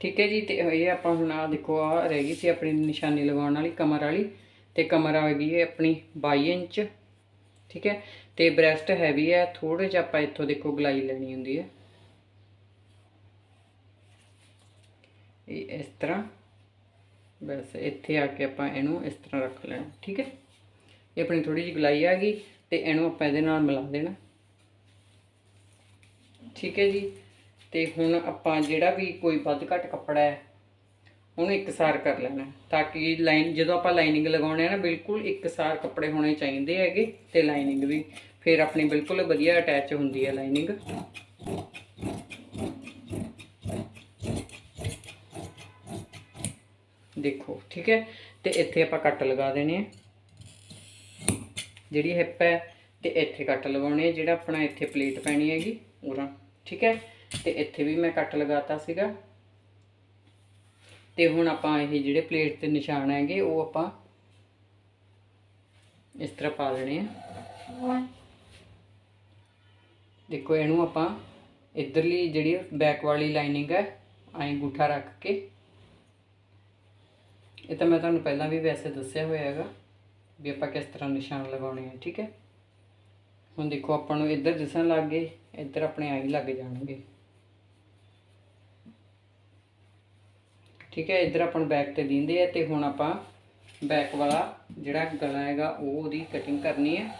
ਠੀਕ ਹੈ ਜੀ, ਤੇ ਇਹ ਆਪਾਂ ਹੁਣ ਆ ਦੇਖੋ ਆ ਰਹਿ ਗਈ ਸੀ ਆਪਣੀ ਨਿਸ਼ਾਨੀ ਲਗਾਉਣ ਵਾਲੀ, ਕਮਰ ਵਾਲੀ, ਤੇ ਕਮਰ ਆ ਗਈ ਹੈ ਆਪਣੀ 22 ਇੰਚ, ਠੀਕ ਹੈ? ਤੇ ਬ੍ਰੈਸਟ ਹੈਵੀ ਹੈ ਥੋੜੇ ਜਿਹਾ ਆਪਾਂ ਇੱਥੋਂ ਦੇਖੋ ਗਲਾਈ ਲੈਣੀ ਹੁੰਦੀ ਹੈ। ਇਹ ਇਸ ਤਰ੍ਹਾਂ, ਬਸ ਇੱਥੇ ਆ ਕੇ ਆਪਾਂ ਇਹਨੂੰ ਇਸ ਤਰ੍ਹਾਂ ਰੱਖ ਲੈਣਾ, ਠੀਕ ਹੈ। ਇਹ ਆਪਣੀ ਥੋੜੀ ਜਿਹੀ ਗਲਾਈ ਆ ਗਈ ਤੇ ਇਹਨੂੰ ਆਪਾਂ ਇਹਦੇ ਨਾਲ ਮਿਲਾ ਦੇਣਾ। ਠੀਕ ਹੈ ਜੀ, ਤੇ ਹੁਣ ਆਪਾਂ ਜਿਹੜਾ ਵੀ ਕੋਈ ਵੱਧ ਘੱਟ ਕੱਪੜਾ ਹੈ ਉਹਨੂੰ ਇੱਕਸਾਰ ਕਰ ਲੈਣਾ ਤਾਂ ਕਿ ਲਾਈਨ ਜਦੋਂ ਆਪਾਂ ਲਾਈਨਿੰਗ ਲਗਾਉਣੇ ਆ ਨਾ, ਬਿਲਕੁਲ ਇੱਕਸਾਰ ਕੱਪੜੇ ਹੋਣੇ ਚਾਹੀਦੇ ਹੈਗੇ ਤੇ ਲਾਈਨਿੰਗ ਵੀ। ਫਿਰ ਆਪਣੀ ਬਿਲਕੁਲ ਵਧੀਆ ਅਟੈਚ ਹੁੰਦੀ ਹੈ ਲਾਈਨਿੰਗ। ਦੇਖੋ, ਠੀਕ ਹੈ? ਤੇ ਇੱਥੇ ਆਪਾਂ ਕੱਟ ਲਗਾ ਦੇਣੇ ਆ। ਜਿਹੜੀ ਹਿੱਪ ਹੈ, ਤੇ ਇੱਥੇ ਕੱਟ ਲਗਾਉਣੇ ਆ। ਜਿਹੜਾ ਆਪਣਾ ਇੱਥੇ ਪਲੇਟ ਪੈਣੀ ਹੈਗੀ, ਉਹਦਾ। ਠੀਕ ਹੈ? ਤੇ ਇੱਥੇ ਵੀ ਮੈਂ ਕੱਟ ਲਗਾਤਾ ਸੀਗਾ। ਤੇ ਹੁਣ ਆਪਾਂ ਇਹ ਜਿਹੜੇ ਪਲੇਟ ਤੇ ਨਿਸ਼ਾਨ ਹੈਗੇ, ਉਹ ਆਪਾਂ ਇਸ ਤਰ੍ਹਾਂ ਪਾ ਦੇਣੇ ਆ। ਦੇਖੋ, ਇਹਨੂੰ ਆਪਾਂ ਇਧਰਲੀ ਜਿਹੜੀ ਬੈਕ ਵਾਲੀ ਲਾਈਨਿੰਗ ਹੈ ਐਂ ਅੰਗੂਠਾ ਰੱਖ ਕੇ। ਇਹ ਤਾਂ ਮੈਂ ਤੁਹਾਨੂੰ ਪਹਿਲਾਂ ਵੀ ਵੈਸੇ ਦੱਸਿਆ ਹੋਇਆ ਹੈਗਾ ਵੀ ਆਪਾਂ ਕਿਸ ਤਰ੍ਹਾਂ ਨਿਸ਼ਾਨ ਲਗਾਉਣੇ ਆ, ਠੀਕ ਹੈ? ਹੁਣ ਦੇਖੋ, ਆਪਾਂ ਨੂੰ ਇੱਧਰ ਦਿਸਣ ਲੱਗ ਗਏ, ਇੱਧਰ ਆਪਣੇ ਆਈ ਲੱਗ ਜਾਣਗੇ। ਠੀਕ ਹੈ, ਇੱਧਰ ਆਪਾਂ ਨੂੰ ਬੈਕ ਤੇ ਦਿੰਦੇ ਆ ਤੇ ਹੁਣ ਆਪਾਂ ਬੈਕ ਵਾਲਾ ਜਿਹੜਾ ਗਲਾ ਹੈਗਾ, ਉਹ ਉਹਦੀ ਕਟਿੰਗ ਕਰਨੀ ਹੈ।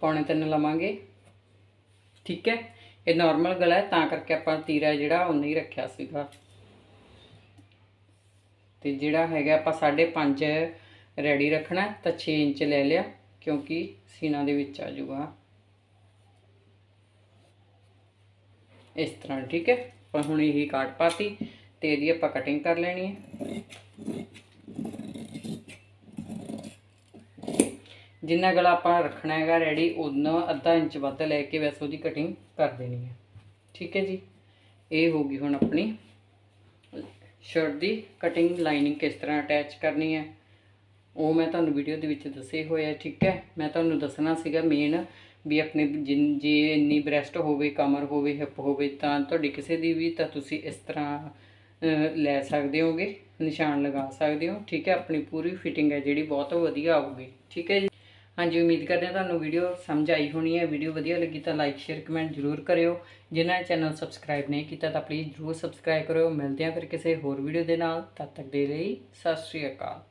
ਪੌਣੇ ਤਿੰਨ ਲਵਾਂਗੇ। ਠੀਕ ਹੈ, ਇਹ ਨਾਰਮਲ ਗਲਾ ਹੈ, ਤਾਂ ਕਰਕੇ ਆਪਾਂ ਤੀਰਾ ਜਿਹੜਾ ਉਹ ਨਹੀਂ ਰੱਖਿਆ ਸੀਗਾ। ਤੇ ਜਿਹੜਾ ਹੈਗਾ, ਆਪਾਂ 5.5 ਰੈਡੀ ਰੱਖਣਾ ਤਾਂ 6 ਇੰਚ ਲੈ ਲਿਆ, ਕਿਉਂਕਿ ਸੀਨਾ ਦੇ ਵਿੱਚ ਆ ਜਾਊਗਾ ਇਸ ਤਰ੍ਹਾਂ ਠੀਕ ਹੈ? ਆਪਾਂ ਹੁਣ ਇਹੀ ਕਾਟ ਪਾਤੀ ਤੇ ਇਹਦੀ ਆਪਾਂ ਕਟਿੰਗ ਕਰ ਲੈਣੀ ਹੈ। ਜਿੰਨਾ ਗਲਾ ਆਪਾਂ ਰੱਖਣਾ ਹੈਗਾ ਰੈਡੀ ਉਨਾ ਅੱਧਾ ਇੰਚ ਵੱਧ ਲੈ ਕੇ ਵੈਸੇ ਉਹਦੀ ਕਟਿੰਗ ਕਰ ਦੇਣੀ ਹੈ। ਠੀਕ ਹੈ ਜੀ? ਇਹ ਹੋ ਗਈ ਹੁਣ ਆਪਣੀ ਸ਼ਰਟ ਦੀ ਕਟਿੰਗ ਲਾਈਨਿੰਗ ਕਿਸ ਤਰ੍ਹਾਂ ਅਟੈਚ ਕਰਨੀ ਹੈ। ਉਹ ਮੈਂ ਤੁਹਾਨੂੰ ਵੀਡੀਓ ਦੇ ਵਿੱਚ ਦੱਸੇ ਹੋਏ ਆ, ਠੀਕ ਹੈ? ਮੈਂ ਤੁਹਾਨੂੰ ਦੱਸਣਾ ਸੀਗਾ ਮੇਨ ਵੀ ਆਪਣੇ ਜਿਨ- ਜੇ ਇੰਨੀ ਬ੍ਰੈਸਟ ਹੋਵੇ, ਕਮਰ ਹੋਵੇ ਹਿੱਪ ਹੋਵੇ, ਤਾਂ ਤੁਹਾਡੀ ਕਿਸੇ ਦੀ ਵੀ, ਤਾਂ ਤੁਸੀਂ ਇਸ ਤਰ੍ਹਾਂ ਲੈ ਸਕਦੇ ਹੋਗੇ, ਨਿਸ਼ਾਨ ਲਗਾ ਸਕਦੇ ਹੋ, ਠੀਕ ਹੈ? ਆਪਣੀ ਪੂਰੀ ਫਿਟਿੰਗ ਹੈ ਜਿਹੜੀ, ਬਹੁਤ ਵਧੀਆ ਆਊਗੀ, ਠੀਕ ਹੈ ਜੀ? ਹਾਂਜੀ, ਉਮੀਦ ਕਰਦੇ ਹਾਂ ਤੁਹਾਨੂੰ ਵੀਡੀਓ ਸਮਝ ਆਈ ਹੋਣੀ ਹੈ। ਵੀਡੀਓ ਵਧੀਆ ਲੱਗੀ ਤਾਂ ਲਾਈਕ ਸ਼ੇਅਰ ਕਮੈਂਟ ਜ਼ਰੂਰ ਕਰਿਓ। ਜਿਨ੍ਹਾਂ ਨੇ ਚੈਨਲ ਸਬਸਕ੍ਰਾਈਬ ਨਹੀਂ ਕੀਤਾ ਤਾਂ ਪਲੀਜ਼ ਜ਼ਰੂਰ ਸਬਸਕ੍ਰਾਈਬ ਕਰਿਓ। ਮਿਲਦੇ ਹਾਂ ਫਿਰ ਕਿਸੇ ਹੋਰ ਵੀਡੀਓ ਦੇ ਨਾਲ। ਤਦ ਤੱਕ ਦੇ ਲਈ, ਸਤਿ ਸ਼੍ਰੀ ਅਕਾਲ।